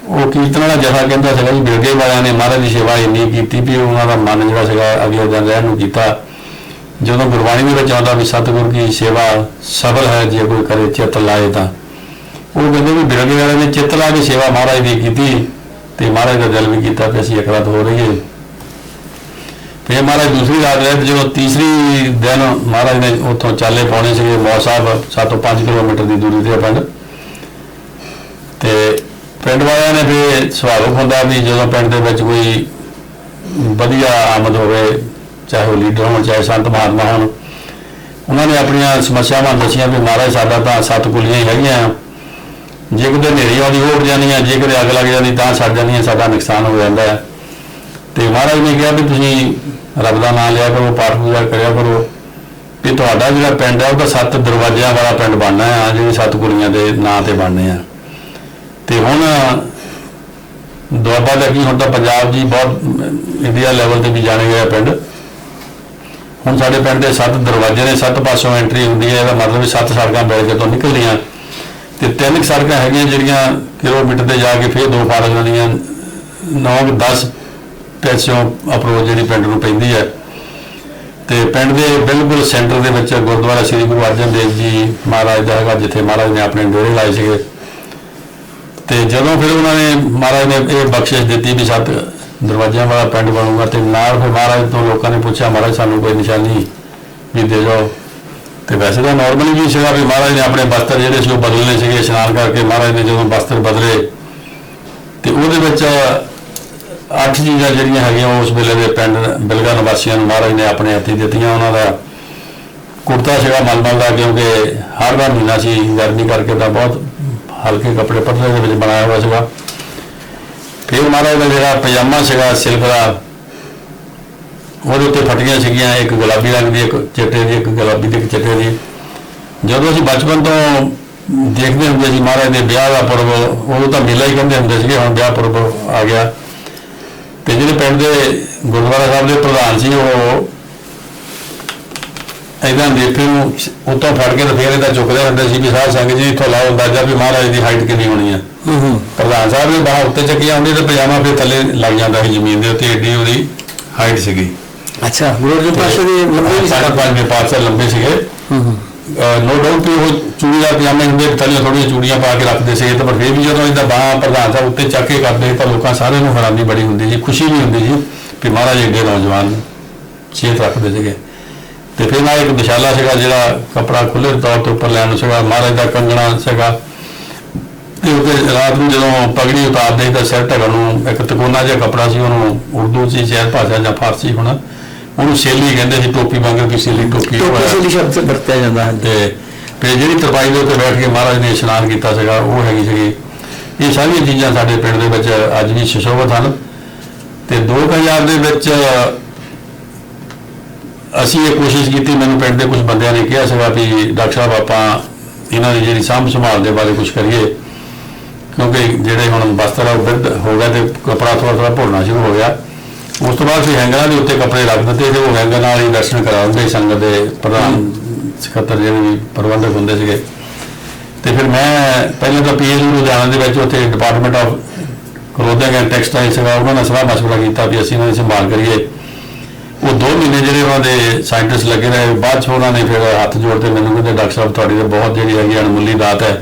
ਉਹ ਕੀਰਤਨ ਵਾਲਾ ਜਥਾ ਕਹਿੰਦਾ ਸੀਗਾ ਜੀ ਬਿਰਗੇ ਵਾਲਿਆਂ ਨੇ ਮਹਾਰਾਜ ਦੀ ਸੇਵਾ ਇੰਨੀ ਕੀਤੀ ਵੀ ਉਹਨਾਂ ਦਾ ਮਨ ਜਿਹੜਾ ਸੀਗਾ ਅਗਲੇ ਦਿਨ ਰਹਿਣ ਨੂੰ ਕੀਤਾ। ਜਦੋਂ ਗੁਰਬਾਣੀ ਦੇ ਵਿੱਚ ਆਉਂਦਾ ਵੀ ਸਤਿਗੁਰ ਦੀ ਸੇਵਾ ਸਫਲ ਹੈ ਜੇ ਕੋਈ ਕਰੇ ਚਿੱਤ ਲਾਏ ਤਾਂ। ਉਹ ਕਹਿੰਦੇ ਵੀ ਬਿਰਗੇ ਵਾਲਿਆਂ ਨੇ ਚਿੱਤ ਲਾ ਕੇ ਸੇਵਾ ਮਹਾਰਾਜ ਦੀ ਕੀਤੀ ਤੇ ਮਹਾਰਾਜ ਦਾ ਦਿਲ ਵੀ ਕੀਤਾ ਕਿ ਅਸੀਂ ਇੱਕ ਰਾਤ ਹੋ ਰਹੀਏ। ਫਿਰ ਮਹਾਰਾਜ ਦੂਸਰੀ ਰਾਤ ਰਹੇ ਤੇ ਜਦੋਂ ਤੀਸਰੀ ਦਿਨ ਮਹਾਰਾਜ ਨੇ ਉੱਥੋਂ ਚਾਲੇ ਪਾਉਣੇ ਸੀਗੇ ਮੌ ਸਾਹਿਬ 7 ਤੋਂ 5 ਕਿਲੋਮੀਟਰ ਦੀ ਦੂਰੀ ਤੇ ਪਿੰਡ ਤੇ ਪਿੰਡ ਵਾਲਿਆਂ ਨੇ ਫਿਰ ਸੁਭਾਵਿਕ ਹੁੰਦਾ ਵੀ ਜਦੋਂ ਪਿੰਡ ਦੇ ਵਿੱਚ ਕੋਈ ਵਧੀਆ ਆਮਦ ਹੋਵੇ, ਚਾਹੇ ਉਹ ਲੀਡਰ ਹੋਣ, ਚਾਹੇ ਸੰਤ ਮਹਾਤਮਾ ਹੋਣ, ਉਹਨਾਂ ਨੇ ਆਪਣੀਆਂ ਸਮੱਸਿਆਵਾਂ ਦੱਸੀਆਂ ਵੀ ਮਹਾਰਾਜ ਸਾਡਾ ਤਾਂ ਸੱਤ ਕੁਲੀਆਂ ਹੀ ਹੈਗੀਆਂ ਆ। ਜੇ ਕਿਤੇ ਹਨੇਰੀ ਆਉਂਦੀ ਹੋ ਜਾਂਦੀਆਂ, ਜੇ ਕਿਤੇ ਅੱਗ ਲੱਗ ਜਾਂਦੀ, ਤਾਂ ਸੜ ਜਾਂਦੀਆਂ, ਸਾਡਾ ਨੁਕਸਾਨ ਹੋ ਜਾਂਦਾ ਹੈ ਤੇ ਮਹਾਰਾਜ ਨੇ ਕਿਹਾ ਵੀ ਤੁਸੀਂ ਰੱਬ ਦਾ ਨਾਮ ਲਿਆ ਕਰੋ, ਪਾਠ ਪੂਜਾ ਕਰਿਆ ਕਰੋ। ਵੀ ਤੁਹਾਡਾ ਜਿਹੜਾ ਪਿੰਡ ਹੈ, ਉਹ ਤਾਂ ਸੱਤ ਦਰਵਾਜ਼ਿਆਂ ਵਾਲਾ ਪਿੰਡ ਬਣਨਾ ਆ ਜਿਹੜੇ ਸੱਤ ਕੁੜੀਆਂ ਦੇ ਨਾਂ ਤੇ ਬਣਨੇ ਆ। ਤੇ ਹੁਣ ਦੁਆਬਾ ਦਾ ਕੀ, ਹੁਣ ਤਾਂ ਪੰਜਾਬ ਜੀ ਬਹੁਤ ਇੰਡੀਆ ਲੈਵਲ ਤੇ ਵੀ ਜਾਣੇ ਗਏ ਆ ਪਿੰਡ। ਹੁਣ ਸਾਡੇ ਪਿੰਡ ਦੇ ਸੱਤ ਦਰਵਾਜ਼ੇ ਨੇ, ਸੱਤ ਪਾਸੋਂ ਐਂਟਰੀ ਹੁੰਦੀ ਹੈ, ਇਹਦਾ ਮਤਲਬ ਵੀ ਸੱਤ ਸੜਕਾਂ ਬੈਠ ਕੇ ਤੋਂ ਨਿਕਲਦੀਆਂ। ਤੇ ਤਿੰਨ ਕੁ ਸੜਕਾਂ ਹੈਗੀਆਂ ਜਿਹੜੀਆਂ ਕਿਲੋਮੀਟਰ ਤੇ ਜਾ ਕੇ ਫਿਰ ਦੋ ਫਾਰਗ ਜਾਂਦੀਆਂ 9 10 ਪੈਸਿਓਂ ਅਪਰੋਚ ਜਿਹੜੀ ਪਿੰਡ ਨੂੰ ਪੈਂਦੀ ਹੈ। ਤੇ ਪਿੰਡ ਦੇ ਬਿਲਕੁਲ ਸੈਂਟਰ ਦੇ ਵਿੱਚ ਗੁਰਦੁਆਰਾ ਸ੍ਰੀ ਗੁਰੂ ਅਰਜਨ ਦੇਵ ਜੀ ਮਹਾਰਾਜ ਦਾ ਹੈਗਾ, ਜਿੱਥੇ ਮਹਾਰਾਜ ਨੇ ਆਪਣੇ ਡੋਰੇ ਲਾਏ ਸੀਗੇ। ਤੇ ਜਦੋਂ ਫਿਰ ਉਹਨਾਂ ਨੇ ਮਹਾਰਾਜ ਨੇ ਇਹ ਬਖਸ਼ਿਸ਼ ਦਿੱਤੀ ਵੀ ਸੱਤ ਦਰਵਾਜ਼ਿਆਂ ਵਾਲਾ ਪਿੰਡ ਬਣੂਗਾ ਤੇ ਨਾਲ ਫਿਰ ਮਹਾਰਾਜ ਤੋਂ ਲੋਕਾਂ ਨੇ ਪੁੱਛਿਆ, ਮਹਾਰਾਜ, ਸਾਨੂੰ ਕੋਈ ਨਿਸ਼ਾਨੀ ਵੀ ਦੇ ਜਾਓ ਤੇ ਵੈਸੇ ਤਾਂ ਨਾਰਮਲੀ ਜੀ ਸੀਗਾ ਵੀ ਮਹਾਰਾਜ ਨੇ ਆਪਣੇ ਬਸਤਰ ਜਿਹੜੇ ਸੀ ਉਹ ਬਦਲਨੇ ਸੀਗੇ, ਇਸ਼ਨਾਨ ਕਰਕੇ ਮਹਾਰਾਜ ਨੇ ਜਦੋਂ ਬਸਤਰ ਬਦਲੇ ਤੇ ਉਹਦੇ ਵਿੱਚ ਅੱਠ ਚੀਜ਼ਾਂ ਜਿਹੜੀਆਂ ਹੈਗੀਆਂ ਉਸ ਵੇਲੇ ਦੇ ਪਿੰਡ ਬਿਲਗਾ ਨਿਵਾਸੀਆਂ ਨੂੰ ਮਹਾਰਾਜ ਨੇ ਆਪਣੇ ਹੱਥੀਂ ਦਿੱਤੀਆਂ। ਉਹਨਾਂ ਦਾ ਕੁੜਤਾ ਸੀਗਾ ਮਲਮਲ ਦਾ, ਕਿਉਂਕਿ ਹਰ ਵਾਰ ਮਹੀਨਾ ਸੀ, ਗਰਮੀ ਕਰਕੇ ਤਾਂ ਬਹੁਤ ਹਲਕੇ ਕੱਪੜੇ ਪਤਲੇ ਦੇ ਵਿੱਚ ਬਣਾਇਆ ਹੋਇਆ ਸੀਗਾ। ਫਿਰ ਮਹਾਰਾਜ ਦਾ ਜਿਹੜਾ ਪਜਾਮਾ ਸੀਗਾ, ਸਿਲਕ ਦਾ, ਉਹਦੇ ਉੱਤੇ ਫਟੀਆਂ ਸੀਗੀਆਂ, ਇੱਕ ਗੁਲਾਬੀ ਰੰਗ ਦੀ, ਇੱਕ ਚਿੱਟੇ ਦੀ, ਇੱਕ ਗੁਲਾਬੀ ਦੀ ਇੱਕ ਚਿੱਟੇ ਦੀ। ਜਦੋਂ ਅਸੀਂ ਬਚਪਨ ਤੋਂ ਦੇਖਦੇ ਹੁੰਦੇ ਸੀ ਮਹਾਰਾਜ ਦੇ ਵਿਆਹ ਦਾ ਪੁਰਬ, ਉਦੋਂ ਤਾਂ ਮੇਲਾ ਹੀ ਕਹਿੰਦੇ ਹੁੰਦੇ ਸੀਗੇ, ਹੁਣ ਵਿਆਹ ਪੁਰਬ ਆ ਗਿਆ। ਤੇ ਜਿਹੜੇ ਪਿੰਡ ਦੇ ਗੁਰਦੁਆਰਾ ਸਾਹਿਬ ਦੇ ਪ੍ਰਧਾਨ ਸੀ ਉਹ ਇਦਾਂ ਦੇਖੇ ਨੂੰ ਉੱਤੋਂ ਫੜ ਕੇ ਤੇ ਫੇਰ ਇਹਦਾ ਚੁੱਕਦੇ ਹੁੰਦੇ ਸੀ ਵੀ ਸਾਧ ਸੰਗਤ ਜੀ ਇੱਥੋਂ ਲਾਓ ਅੰਦਾਜ਼ਾ ਵੀ ਮਹਾਰਾਜ ਦੀ ਹਾਈਟ ਕਿੰਨੀ ਹੋਣੀ ਆ। ਪ੍ਰਧਾਨ ਸਾਹਿਬ ਦੇ ਬਾਹਰ ਉੱਤੇ ਚੱਕੀ ਆਉਂਦੀ ਤੇ ਪਜਾਮਾ ਫਿਰ ਥੱਲੇ ਲੱਗ ਜਾਂਦਾ ਸੀ ਜ਼ਮੀਨ ਦੇ ਉੱਤੇ ਏਡੀ ਉਹਦੀ ਹਾਈਟ ਸੀਗੀ। ਅੱਛਾ ਗੁਰੂ ਅਰਜਨ ਪਾਸ਼ਾ ਦੇ ਲੰਬੇ ਪੰਜ ਦੇ ਪਾਸੇ ਲੰਬੇ ਸੀਗੇ। ਹੂੰ ਹੂੰ। ਨੋ ਡਾਊਟ ਕਿ ਉਹ ਚੂੜੀਦਾਰ ਪਜਾਮੇ ਹੁੰਦੇ, ਥੱਲੇ ਥੋੜੀਆਂ ਚੂੜੀਆਂ ਪਾ ਕੇ ਰੱਖਦੇ ਸੀ ਤੇ ਪਰ ਫਿਰ ਵੀ ਜਦੋਂ ਇਹਦਾ ਬਾਹਾਂ ਪ੍ਰਧਾਨ ਸਾਹਿਬ ਉੱਤੇ ਚੱਕ ਕੇ ਕਰਦੇ ਤਾਂ ਲੋਕਾਂ ਸਾਰਿਆਂ ਨੂੰ ਹੈਰਾਨੀ ਬੜੀ ਹੁੰਦੀ ਸੀ, ਖੁਸ਼ੀ ਵੀ ਹੁੰਦੀ ਸੀ ਕਿ ਮਹਾਰਾਜ ਏਡੇ ਨੌਜਵਾਨ ਸਿਹਤ ਰੱਖਦੇ ਸੀਗੇ। ਤੇ ਫਿਰ ਨਾਲ ਇੱਕ ਵਿਸ਼ਾਲਾ ਸੀਗਾ ਜਿਹੜਾ ਕਪੜਾ ਖੁੱਲੇ ਤੌਰ ਤੇ ਉੱਪਰ ਲੈਣ ਸੀਗਾ, ਮਹਾਰਾਜ ਦਾ ਕੰਗਣਾ ਸੀਗਾ। ਤੇ ਉਹਦੇ ਰਾਤ ਨੂੰ ਜਦੋਂ ਪਗੜੀ ਉਤਾਰਦੇ ਤਾਂ ਸਿਰ ਢਕਣ ਨੂੰ ਇੱਕ ਤਕੋਨਾ ਜਿਹਾ ਕਪੜਾ ਸੀ, ਉਹਨੂੰ ਉਰਦੂ ਚ ਸ਼ਾਇਦ ਭਾਸ਼ਾ ਜਾਂ ਫਾਰਸੀ ਹੋਣਾ। ਉਹਨੂੰ ਸੇਲੀ ਕਹਿੰਦੇ ਸੀ ਟੋਪੀ ਵਾਂਗਰ ਦੀ ਸੇਲੀ ਟੋਪੀ ਟੋਪੀ ਹੋਇਆ। ਸੀ ਸ਼ਬਦ ਵਰਤਿਆ ਜਾਂਦਾ ਹੈ। ਤੇ ਫਿਰ ਜਿਹੜੀ ਤਰਪਾਈ ਦੇ ਉੱਤੇ ਬੈਠ ਕੇ ਮਹਾਰਾਜ ਨੇ ਇਸ਼ਨਾਨ ਕੀਤਾ ਸੀਗਾ ਉਹ ਹੈਗੀ ਸੀਗੀ। ਇਹ ਸਾਰੀਆਂ ਚੀਜ਼ਾਂ ਸਾਡੇ ਪਿੰਡ ਦੇ ਵਿੱਚ ਅੱਜ ਵੀ ਸੁਸ਼ੋਭਿਤ ਹਨ। ਤੇ 2000 ਦੇ ਵਿੱਚ ਅਸੀਂ ਇਹ ਕੋਸ਼ਿਸ਼ ਕੀਤੀ ਮੈਨੂੰ ਪਿੰਡ ਦੇ ਕੁਝ ਬੰਦਿਆਂ ਨੇ ਕਿਹਾ ਸੀਗਾ ਵੀ ਡਾਕਟਰ ਸਾਹਿਬ ਆਪਾਂ ਇਹਨਾਂ ਦੀ ਜਿਹੜੀ ਸਾਂਭ ਸੰਭਾਲ ਦੇ ਬਾਰੇ ਕੁਝ ਕਰੀਏ। ਕਿਉਂਕਿ ਜਿਹੜੇ ਹੁਣ ਬਸਤਰ ਉਹ ਬਿਰਧ ਹੋ ਗਿਆ ਤੇ ਕਪੜਾ ਥੋੜਾ ਥੋੜਾ ਭੁੱਲਣਾ ਸ਼ੁਰੂ ਹੋ ਗਿਆ। ਉਸ ਤੋਂ ਬਾਅਦ ਫਿਰ ਹੈਂਗਰਾਂ ਦੇ ਉੱਤੇ ਕੱਪੜੇ ਰੱਖ ਦਿੱਤੇ ਤੇ ਉਹ ਹੈਂਗਰ ਨਾਲ ਹੀ ਦਰਸ਼ਨ ਕਰਾਉਂਦੇ ਸੰਗਤ ਦੇ ਪ੍ਰਧਾਨ ਸਕੱਤਰ ਜਿਹੜੇ ਵੀ ਪ੍ਰਬੰਧਕ ਹੁੰਦੇ ਸੀਗੇ। ਤੇ ਫਿਰ ਮੈਂ ਪਹਿਲਾਂ ਤਾਂ ਪੀਐਚਡੀ ਲੁਧਿਆਣਾ ਦੇ ਵਿੱਚ ਉੱਥੇ department of clothing and textile ਸੀਗਾ ਉਹਨਾਂ ਨਾਲ ਸਲਾਹ ਮਸ਼ਵਰਾ ਕੀਤਾ ਵੀ ਅਸੀਂ ਇਹਨਾਂ ਦੀ ਸੰਭਾਲ ਕਰੀਏ। ਉਹ ਦੋ ਮਹੀਨੇ ਜਿਹੜੇ ਉਹਨਾਂ ਦੇ ਸਾਇੰਟਿਸਟ ਲੱਗੇ ਰਹੇ ਬਾਅਦ ਚ ਉਹਨਾਂ ਨੇ ਫਿਰ ਹੱਥ ਜੋੜ ਕੇ ਮੈਨੂੰ ਕਹਿੰਦੇ ਡਾਕਟਰ ਸਾਹਿਬ ਤੁਹਾਡੀ ਤਾਂ ਬਹੁਤ ਜਿਹੜੀ ਹੈਗੀ ਅਣਮੁੱਲੀ ਦਾਤ ਹੈ।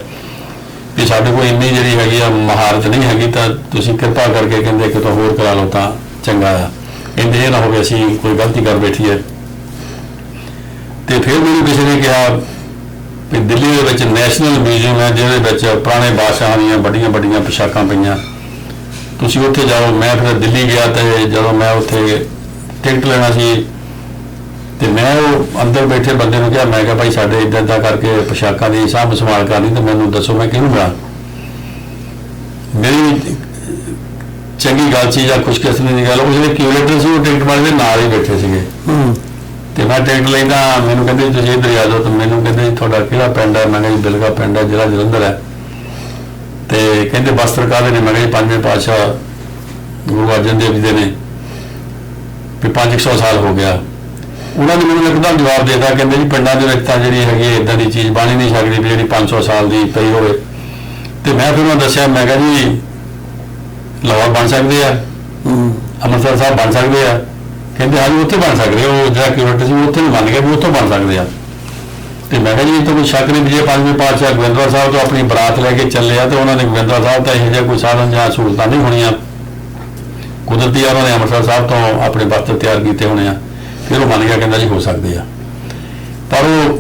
ਵੀ ਸਾਡੇ ਕੋਲ ਇੰਨੀ ਜਿਹੜੀ ਹੈਗੀ ਆ ਮਹਾਰਤ ਨਹੀਂ ਹੈਗੀ ਤਾਂ ਤੁਸੀਂ ਕਿਰਪਾ ਕਰਕੇ ਕਹਿੰਦੇ ਕਿ ਤੋਂ ਹੋਰ ਕਰਾ ਲਓ ਤਾਂ ਚੰਗਾ ਆ। ਕਹਿੰਦੇ ਇਹ ਨਾ ਹੋਵੇ ਅਸੀਂ ਕੋਈ ਗਲਤੀ ਕਰ ਬੈਠੀਏ। ਤੇ ਫਿਰ ਮੈਨੂੰ ਕਿਸੇ ਨੇ ਕਿਹਾ ਵੀ ਦਿੱਲੀ ਦੇ ਵਿੱਚ ਨੈਸ਼ਨਲ ਮਿਊਜ਼ੀਅਮ ਹੈ, ਜਿਹਦੇ ਵਿੱਚ ਪੁਰਾਣੇ ਬਾਦਸ਼ਾਹਾਂ ਦੀਆਂ ਵੱਡੀਆਂ ਵੱਡੀਆਂ ਪੋਸ਼ਾਕਾਂ ਪਈਆਂ। ਤੁਸੀਂ ਉੱਥੇ ਜਾਓ, ਮੈਂ ਫਿਰ ਦਿੱਲੀ ਗਿਆ ਤੇ ਜਦੋਂ ਮੈਂ ਉੱਥੇ ਟਿਕਟ ਲੈਣਾ ਸੀ, ਤੇ ਮੈਂ ਉਹ ਅੰਦਰ ਬੈਠੇ ਬੰਦੇ ਨੂੰ ਕਿਹਾ, ਮੈਂ ਕਿਹਾ ਭਾਈ ਸਾਡੇ ਇਦਾਂ ਇਦਾਂ ਕਰਕੇ ਪੋਸ਼ਾਕਾਂ ਦੀ ਸਾਂਭ ਸੰਭਾਲ ਕਰਨੀ, ਤੇ ਮੈਨੂੰ ਦੱਸੋ ਮੈਂ ਕਿਹਨੂੰ ਮਿਲਾਂ ਮੇਰੀ ਚੰਗੀ ਗੱਲ ਸੀ ਜਾਂ ਖੁਸ਼ਕਿਸਮਤੀ ਦੀ ਗੱਲ ਉਹ ਜਿਹੜੇ ਕਿਊਰੇਟਰ ਸੀ ਉਹ ਟਿਕਟ ਵਾਲੇ ਦੇ ਨਾਲ ਹੀ ਬੈਠੇ ਸੀਗੇ। ਹੂੰ। ਤੇ ਮੈਂ ਟਿਕਟ ਲੈਂਦਾ ਮੈਨੂੰ ਕਹਿੰਦੇ ਤੁਸੀਂ ਇੱਧਰ ਆ ਜਾਓ ਤੇ ਮੈਨੂੰ ਕਹਿੰਦੇ ਤੁਹਾਡਾ ਕਿਹੜਾ ਪਿੰਡ ਹੈ? ਮੈਂ ਕਿਹਾ ਬਿਲਗਾ ਪਿੰਡ ਹੈ ਜ਼ਿਲ੍ਹਾ ਜਲੰਧਰ ਹੈ। ਤੇ ਕਹਿੰਦੇ ਬਸਤਰ ਕਾਹਦੇ ਨੇ ਮੈਂ ਕਿਹਾ ਪੰਜਵੇਂ ਪਾਤਸ਼ਾਹ ਗੁਰੂ ਅਰਜਨ ਦੇਵ ਜੀ ਦੇ ਨੇ। ਵੀ 500 ਸਾਲ ਹੋ ਗਿਆ। ਉਹਨਾਂ ਨੇ ਮੈਨੂੰ ਇੱਕਦਮ ਜਵਾਬ ਦਿੱਤਾ ਕਹਿੰਦੇ ਜੀ ਪਿੰਡਾਂ ਦੇ ਵਿੱਚ ਤਾਂ ਜਿਹੜੀ ਹੈਗੀ ਹੈ ਇਦਾਂ ਦੀ ਚੀਜ਼ ਬਣ ਨਹੀਂ ਸਕਦੀ ਵੀ ਜਿਹੜੀ 500 ਸਾਲ ਦੀ ਪਈ ਹੋਵੇ। ਤੇ ਮੈਂ ਫਿਰ ਉਹਨਾਂ ਦੱਸਿਆ ਮੈਂ ਕਿਹਾ ਜੀ ਲਾਹੌਰ ਬਣ ਸਕਦੇ ਆ। ਅੰਮ੍ਰਿਤਸਰ ਸਾਹਿਬ ਬਣ ਸਕਦੇ ਆ। ਕਹਿੰਦੇ ਹਾਂਜੀ ਉੱਥੇ ਬਣ ਸਕਦੇ। ਉਹ ਜਿਹੜਾ ਕਿਉਰਟ ਸੀ ਉੱਥੇ ਵੀ ਮੰਨ ਗਿਆ ਵੀ ਉੱਥੋਂ ਬਣ ਸਕਦੇ ਆ। ਤੇ ਮੈਂ ਕਿਹਾ ਜੀ ਇਹ ਤਾਂ ਕੋਈ ਸ਼ੱਕ ਨਹੀਂ ਵੀ ਜੇ ਪੰਜਵੇਂ ਪਾਤਸ਼ਾਹ ਗੋਬਿੰਦਵਾਲ ਸਾਹਿਬ ਤੋਂ ਆਪਣੀ ਬਰਾਤ ਲੈ ਕੇ ਚੱਲੇ ਆ ਤੇ ਉਹਨਾਂ ਨੇ ਗੋਬਿੰਦਵਾਲ ਸਾਹਿਬ ਤਾਂ ਇਹੋ ਜਿਹਾ ਕੋਈ ਸਾਧਨ ਜਾਂ ਸਹੂਲਤਾਂ ਨਹੀਂ ਹੋਣੀਆਂ। ਕੁਦਰਤੀ ਆ ਉਹਨਾਂ ਨੇ ਅੰਮ੍ਰਿਤਸਰ ਸਾਹਿਬ ਤੋਂ ਆਪਣੇ ਬਸਤਰ ਤਿਆਰ ਕੀਤੇ ਹੋਣੇ ਆ। ਫਿਰ ਉਹ ਮੰਨ ਗਿਆ ਕਹਿੰਦਾ ਜੀ ਹੋ ਸਕਦੇ ਆ। ਪਰ ਉਹ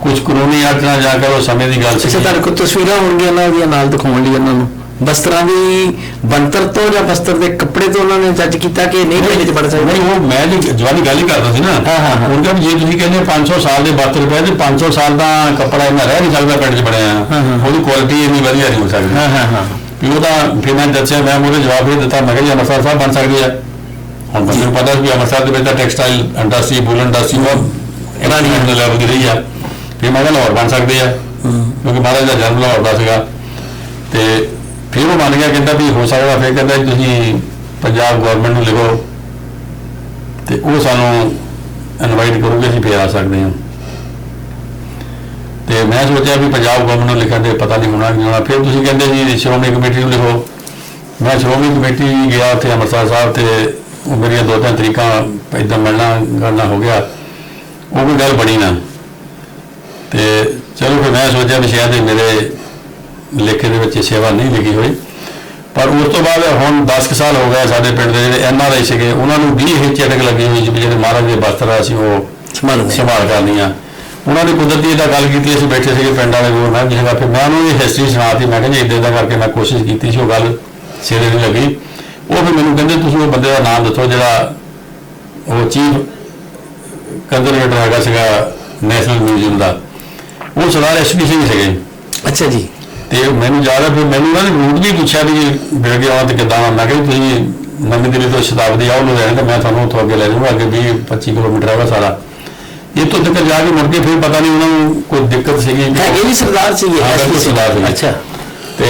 ਕੁਝ ਕਾਨੂੰਨੀ ਅੜਚਣਾ ਜਾ ਕੇ ਉਹ ਸਮੇਂ ਦੀ ਗੱਲ ਸੀ ਤੁਹਾਡੇ ਕੋਲ ਤਸਵੀਰਾਂ ਹੋਣਗੀਆਂ ਉਹਨਾਂ ਦੀਆਂ ਨਾਲ ਦਿਖਾਉਣ ਲਈ ਉਹਨਾਂ ਨੂੰ? ਬਸਤਰਾਂ ਦੀ ਬਣਤਰ ਤੋਂ ਜਾਂ ਬਸਤਰ ਦੇ ਕੱਪੜੇ ਤੋਂ ਉਹਨਾਂ ਨੇ ਜੱਜ ਕੀਤਾ ਕਿ ਨਹੀਂ ਪਿੰਡ 'ਚ ਬਣ ਸਕਦੇ? ਨਹੀਂ ਉਹ ਮੈਂ ਜੀ ਜਵਾਨੀ ਗੱਲ ਹੀ ਕਰਦਾ ਸੀ ਨਾ। ਹਾਂ, ਹਾਂ, ਹਾਂ। ਉਹਨਾਂ ਵੀ ਜੇ ਤੁਸੀਂ ਕਹਿੰਦੇ 500 ਸਾਲ ਦੇ 72 ਰੁਪਏ ਤੇ 500 ਸਾਲ ਦਾ ਕੱਪੜਾ ਇਹਨਾਂ ਰਹਿ ਨਹੀਂ ਸਕਦਾ ਪਿੰਡ 'ਚ ਬਣਿਆ। ਹਾਂ, ਹਾਂ। ਉਹਦੀ ਕੁਆਲਿਟੀ ਇੰਨੀ ਵਧੀਆ ਨਹੀਂ ਹੋ ਸਕਦੀ। ਹਾਂ ਹਾਂ ਹਾਂ। ਵੀ ਉਹਦਾ ਫਿਰ ਮੈਂ ਦੱਸਿਆ ਮੈਂ ਉਹਦੇ ਜਵਾਬ ਇਹ ਦਿੱਤਾ ਮੈਂ ਕਿਹਾ ਜੀ ਅੰਮ੍ਰਿਤਸਰ ਸਾਹਿਬ ਬਣ ਸਕਦੀ ਹੈ ਹੁਣ ਬੰਦੇ ਨੂੰ ਪਤਾ ਵੀ ਅੰਮ੍ਰਿਤਸਰ ਦੇ ਵਿੱਚ ਤਾਂ ਟੈਕਸਟਾਈਲ ਇੰਡਸਟਰੀ ਬੂਲ ਇੰਡਸਟਰੀ ਉਹ ਇਹਨਾਂ ਦੀ ਲੈਵਲ ਦੀ ਰਹੀ ਆ। ਫਿਰ ਮੈਂ ਕਿਹਾ ਲਾਹੌਰ ਬਣ ਸਕਦੇ ਆ। ਕਿਉਂਕਿ ਮਹਾਰਾਜ ਦਾ ਜਨਮ ਲਾਹੌਰ ਦਾ ਸੀਗਾ। ਤੇ ਫਿਰ ਉਹ ਮੰਨ ਗਿਆ, ਕਹਿੰਦਾ ਵੀ ਹੋ ਸਕਦਾ, ਫਿਰ ਕਹਿੰਦਾ ਜੀ ਤੁਸੀਂ ਪੰਜਾਬ ਗਵਰਨਮੈਂਟ ਨੂੰ ਲਿਖੋ ਤੇ ਉਹ ਸਾਨੂੰ ਇਨਵਾਈਟ ਕਰੋਗੇ, ਅਸੀਂ ਫਿਰ ਆ ਸਕਦੇ ਹਾਂ। ਤੇ ਮੈਂ ਸੋਚਿਆ ਵੀ ਪੰਜਾਬ ਗਵਰਨਮੈਂਟ ਨੂੰ ਲਿਖਣ ਦੇ ਪਤਾ ਨਹੀਂ ਹੋਣਾ ਕਿ ਹੋਣਾ। ਫਿਰ ਤੁਸੀਂ ਕਹਿੰਦੇ ਜੀ ਸ਼੍ਰੋਮਣੀ ਕਮੇਟੀ ਨੂੰ ਲਿਖੋ। ਮੈਂ ਸ਼੍ਰੋਮਣੀ ਕਮੇਟੀ ਗਿਆ ਉੱਥੇ ਅੰਮ੍ਰਿਤਸਰ ਸਾਹਿਬ ਤੇ ਉਹ ਮੇਰੀਆਂ ਦੋ ਤਿੰਨ ਤਰੀਕਾਂ ਇਦਾਂ ਮਿਲਣਾ ਕਰਨਾ ਹੋ ਗਿਆ। ਉਹ ਵੀ ਗੱਲ ਬਣੀ ਨਾ। ਤੇ ਚਲੋ ਫਿਰ ਮੈਂ ਸੋਚਿਆ ਵੀ ਸ਼ਾਇਦ ਮੇਰੇ ਲੇਖੇ ਦੇ ਵਿੱਚ ਸੇਵਾ ਨਹੀਂ ਲਿਖੀ ਹੋਈ। ਪਰ ਉਸ ਤੋਂ ਬਾਅਦ ਹੁਣ 10 ਕੁ ਸਾਲ ਹੋ ਗਏ ਸਾਡੇ ਪਿੰਡ ਦੇ ਜਿਹੜੇ ਐਨ ਆਰ ਆਈ ਸੀਗੇ ਉਹਨਾਂ ਨੂੰ ਵੀ ਇਹ ਚਟਕ ਲੱਗੀ ਹੋਈ ਸੀ ਜਿਹੜੇ ਮਹਾਰਾਜ ਦੇ ਬਸਤਰ ਆ ਅਸੀਂ ਉਹ ਸੰਭਾਲ ਕਰਨੀ ਆ ਉਹਨਾਂ ਨੇ ਕੁਦਰਤੀ ਇਹਦਾ ਗੱਲ ਕੀਤੀ ਅਸੀਂ ਬੈਠੇ ਸੀਗੇ ਪਿੰਡ ਵਾਲੇ ਕੋਲ ਮੈਂ ਹੈਗਾ ਫਿਰ ਮੈਂ ਉਹਨੂੰ ਇਹ ਹਿਸਟਰੀ ਸੁਣਾਤੀ ਮੈਂ ਕਿਹਾ ਜੀ ਇਦਾਂ ਦਾ ਕਰਕੇ ਮੈਂ ਕੋਸ਼ਿਸ਼ ਕੀਤੀ ਸੀ ਉਹ ਗੱਲ ਸਿਰੇ ਨਹੀਂ ਲੱਗੀ। ਉਹ ਫਿਰ ਮੈਨੂੰ ਕਹਿੰਦੇ ਤੁਸੀਂ ਉਹ ਬੰਦੇ ਦਾ ਨਾਮ ਦੱਸੋ ਜਿਹੜਾ ਉਹ ਚੀਫ ਕੰਜ਼ਰਵੇਟਰ ਹੈਗਾ ਸੀਗਾ ਨੈਸ਼ਨਲ ਮਿਊਜ਼ੀਅਮ ਦਾ। ਉਹ ਸਰਦਾਰ ਐਸਪੀ ਸਿੰਘ ਸੀਗੇ। ਅੱਛਾ ਜੀ। ਤੇ ਮੈਨੂੰ ਯਾਦ ਹੈ ਫਿਰ ਮੈਨੂੰ ਉਹਨਾਂ ਨੇ ਰੂਟ ਵੀ ਪੁੱਛਿਆ ਵੀ ਬਿਲ ਗਿਆ ਤੇ ਕਿੱਦਾਂ ਆਉਣਾ? ਮੈਂ ਕਿਹਾ ਤੁਸੀਂ ਨਵੀਂ ਦਿੱਲੀ ਤੋਂ ਸ਼ਤਾਬਦੀ ਆਓ ਲੁਧਿਆਣੇ ਤੇ ਮੈਂ ਤੁਹਾਨੂੰ ਉੱਥੋਂ ਅੱਗੇ ਲੈ ਜਾਊਂਗਾ ਅੱਗੇ 20 25 ਕਿਲੋਮੀਟਰ ਹੈਗਾ ਸਾਰਾ ਇਹ ਤੋਂ ਤੱਕ ਜਾ ਕੇ ਮੁੜ ਕੇ ਫਿਰ ਪਤਾ ਨਹੀਂ ਉਹਨਾਂ ਨੂੰ ਕੋਈ ਦਿੱਕਤ ਸੀਗੀ ਹੈਗੇ ਵੀ ਸਰਦਾਰ ਸੀਗੇ ਸੀ। ਸਰਦਾਰ ਸੀਗੇ। ਅੱਛਾ ਤੇ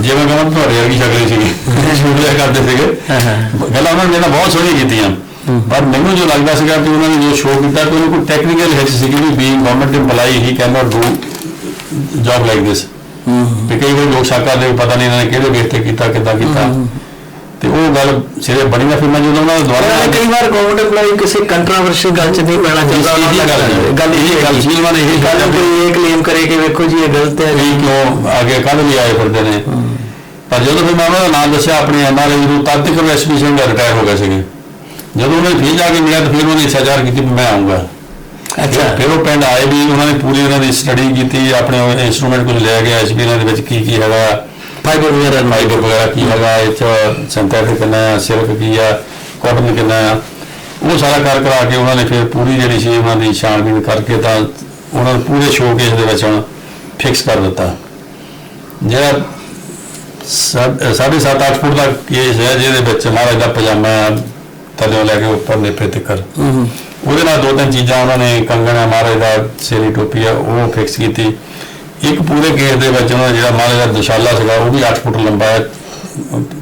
ਜਿਵੇਂ ਕਹਾਂ ਤੁਹਾਡੇ ਵਰਗੀ ਸ਼ਕਲ ਸੀਗੀ ਸ਼ੂਟ ਲਿਆ ਕਰਦੇ ਸੀਗੇ ਹਾਂ, ਹਾਂ। ਗੱਲਾਂ ਉਹਨਾਂ ਨੇ ਨਾਲ ਬਹੁਤ ਸੋਹਣੀਆਂ ਕੀਤੀਆਂ ਪਰ ਮੈਨੂੰ ਜੋ ਲੱਗਦਾ ਸੀਗਾ ਕਿ ਉਹਨਾਂ ਨੇ ਜੋ ਸ਼ੋਅ ਕੀਤਾ ਕਿ ਉਹਨੂੰ ਕੋਈ ਟੈਕਨੀਕਲ ਹਿੱਚ ਸੀਗੀ we being government EMPLOYEE he can not do job like this ਵੀ ਕਈ ਵਾਰ ਲੋਕ ਸ਼ੱਕ ਕਰਦੇ ਪਤਾ ਨਹੀਂ ਇਹਨਾਂ ਨੇ ਕਿਹੜੇ ਬੇਸ ਤੇ ਕੀਤਾ ਕਿੱਦਾਂ ਕੀਤਾ। ਤੇ ਉਹ ਗੱਲ ਸਿਰੇ ਬਣੀ ਨਾ ਫਿਰ ਮੈਂ ਜਦੋਂ ਉਹਨਾਂ ਦੁਆਰਾ ਕਈ ਵਾਰ ਗਵਰਨਮੈਂਟ ਐਮਪਲਾਈ ਕਿਸੇ ਕੰਟਰੋਵਰਸ਼ੀਅਲ ਗੱਲ 'ਚ ਨਹੀਂ ਪੈਣਾ ਚਾਹੁੰਦਾ ਉਹਨਾਂ ਗੱਲ ਗੱਲ ਇਹ ਗੱਲ ਸੀ ਉਹਨਾਂ ਨੇ ਇਹ ਗੱਲ ਕੋਈ ਇਹ ਕਲੇਮ ਕਰੇ ਕਿ ਵੇਖੋ ਜੀ ਇਹ ਗਲਤ ਹੈ। ਵੀ ਕਿਉਂ ਅੱਗੇ ਕੱਢ ਲਈ ਆਏ ਫਿਰਦੇ ਨੇ। ਪਰ ਜਦੋਂ ਫਿਰ ਮੈਂ ਉਹਨਾਂ ਦਾ ਨਾਮ ਦੱਸਿਆ ਆਪਣੇ ਐਨਆਰਆਈ ਨੂੰ ਤਦ ਤੱਕ ਉਹ ਐਸਪੀ ਸਿੰਘ ਰਿਟਾਇਰ ਹੋ ਗਏ ਸੀਗੇ। ਜਦੋਂ ਉਹਨਾਂ ਫਿਰ ਜਾ ਕੇ ਮਿਲਿਆ ਤਾਂ ਫਿਰ ਉਹਨੇ ਸਜ਼ਾਰ ਕੀਤੀ ਮੈਂ ਆਉਂਗਾ ਫਿਰ ਉਹ ਪਿੰਡ ਆਏ ਵੀ ਉਹਨਾਂ ਨੇ ਪੂਰੀ ਉਹਨਾਂ ਦੀ ਸਟੱਡੀ ਕੀਤੀ ਆਪਣੇ ਇਨਸਟਰੂਮੈਂਟ ਕੁਝ ਲੈ ਗਿਆ ਐਸਪੀ ਦੇ ਵਿੱਚ ਕੀ ਕੀ ਹੈਗਾ। ਫਾਈਬਰ ਵਗੈਰਾ ਫਾਈਬਰ ਵਗੈਰਾ ਕੀ ਹੈਗਾ ਇਹ ਚ ਸਿੰਥੈਟਿਕ ਕਿੰਨਾ ਸਿਲਕ ਕੀ ਆ ਕਾਟਨ ਕਿੰਨਾ ਆ ਉਹ ਸਾਰਾ ਕਰ ਕਰਾ ਕੇ ਉਹਨਾਂ ਨੇ ਫਿਰ ਪੂਰੀ ਜਿਹੜੀ ਸੀ ਉਹਨਾਂ ਦੀ ਛਾਣਬੀਣ ਕਰਕੇ ਤਾਂ ਉਹਨਾਂ ਨੂੰ ਪੂਰੇ ਸ਼ੋਕੇਸ ਦੇ ਵਿੱਚ ਹੁਣ ਫਿਕਸ ਕਰ ਦਿੱਤਾ। ਜਿਹੜਾ ਸਾ- ਸਾਢੇ ਸੱਤ ਅੱਠ ਫੁੱਟ ਦਾ ਕੇਸ ਹੈ ਜਿਹਦੇ ਵਿੱਚ ਮਹਾਰਾਜ ਦਾ ਪਜਾਮਾ ਥੱਲੇ ਲੈ ਕੇ ਉੱਪਰ ਨੇਪੇ ਤੱਕ ਉਹਦੇ ਨਾਲ ਦੋ ਤਿੰਨ ਚੀਜ਼ਾਂ ਉਹਨਾਂ ਨੇ ਕੰਗਣ ਹੈ ਮਹਾਰਾਜ ਦਾ ਸੇਰੀ ਟੋਪੀ ਆ, ਉਹ ਫਿਕਸ ਕੀਤੀ। ਇੱਕ ਪੂਰੇ ਕੇਸ ਦੇ ਵਿੱਚ ਉਹਨਾਂ ਦਾ ਜਿਹੜਾ ਮਹਾਰਾਜ ਦਾ ਦਸ਼ਾਲਾ ਸੀਗਾ, ਉਹ ਵੀ 8 ਫੁੱਟ ਲੰਬਾ ਹੈ,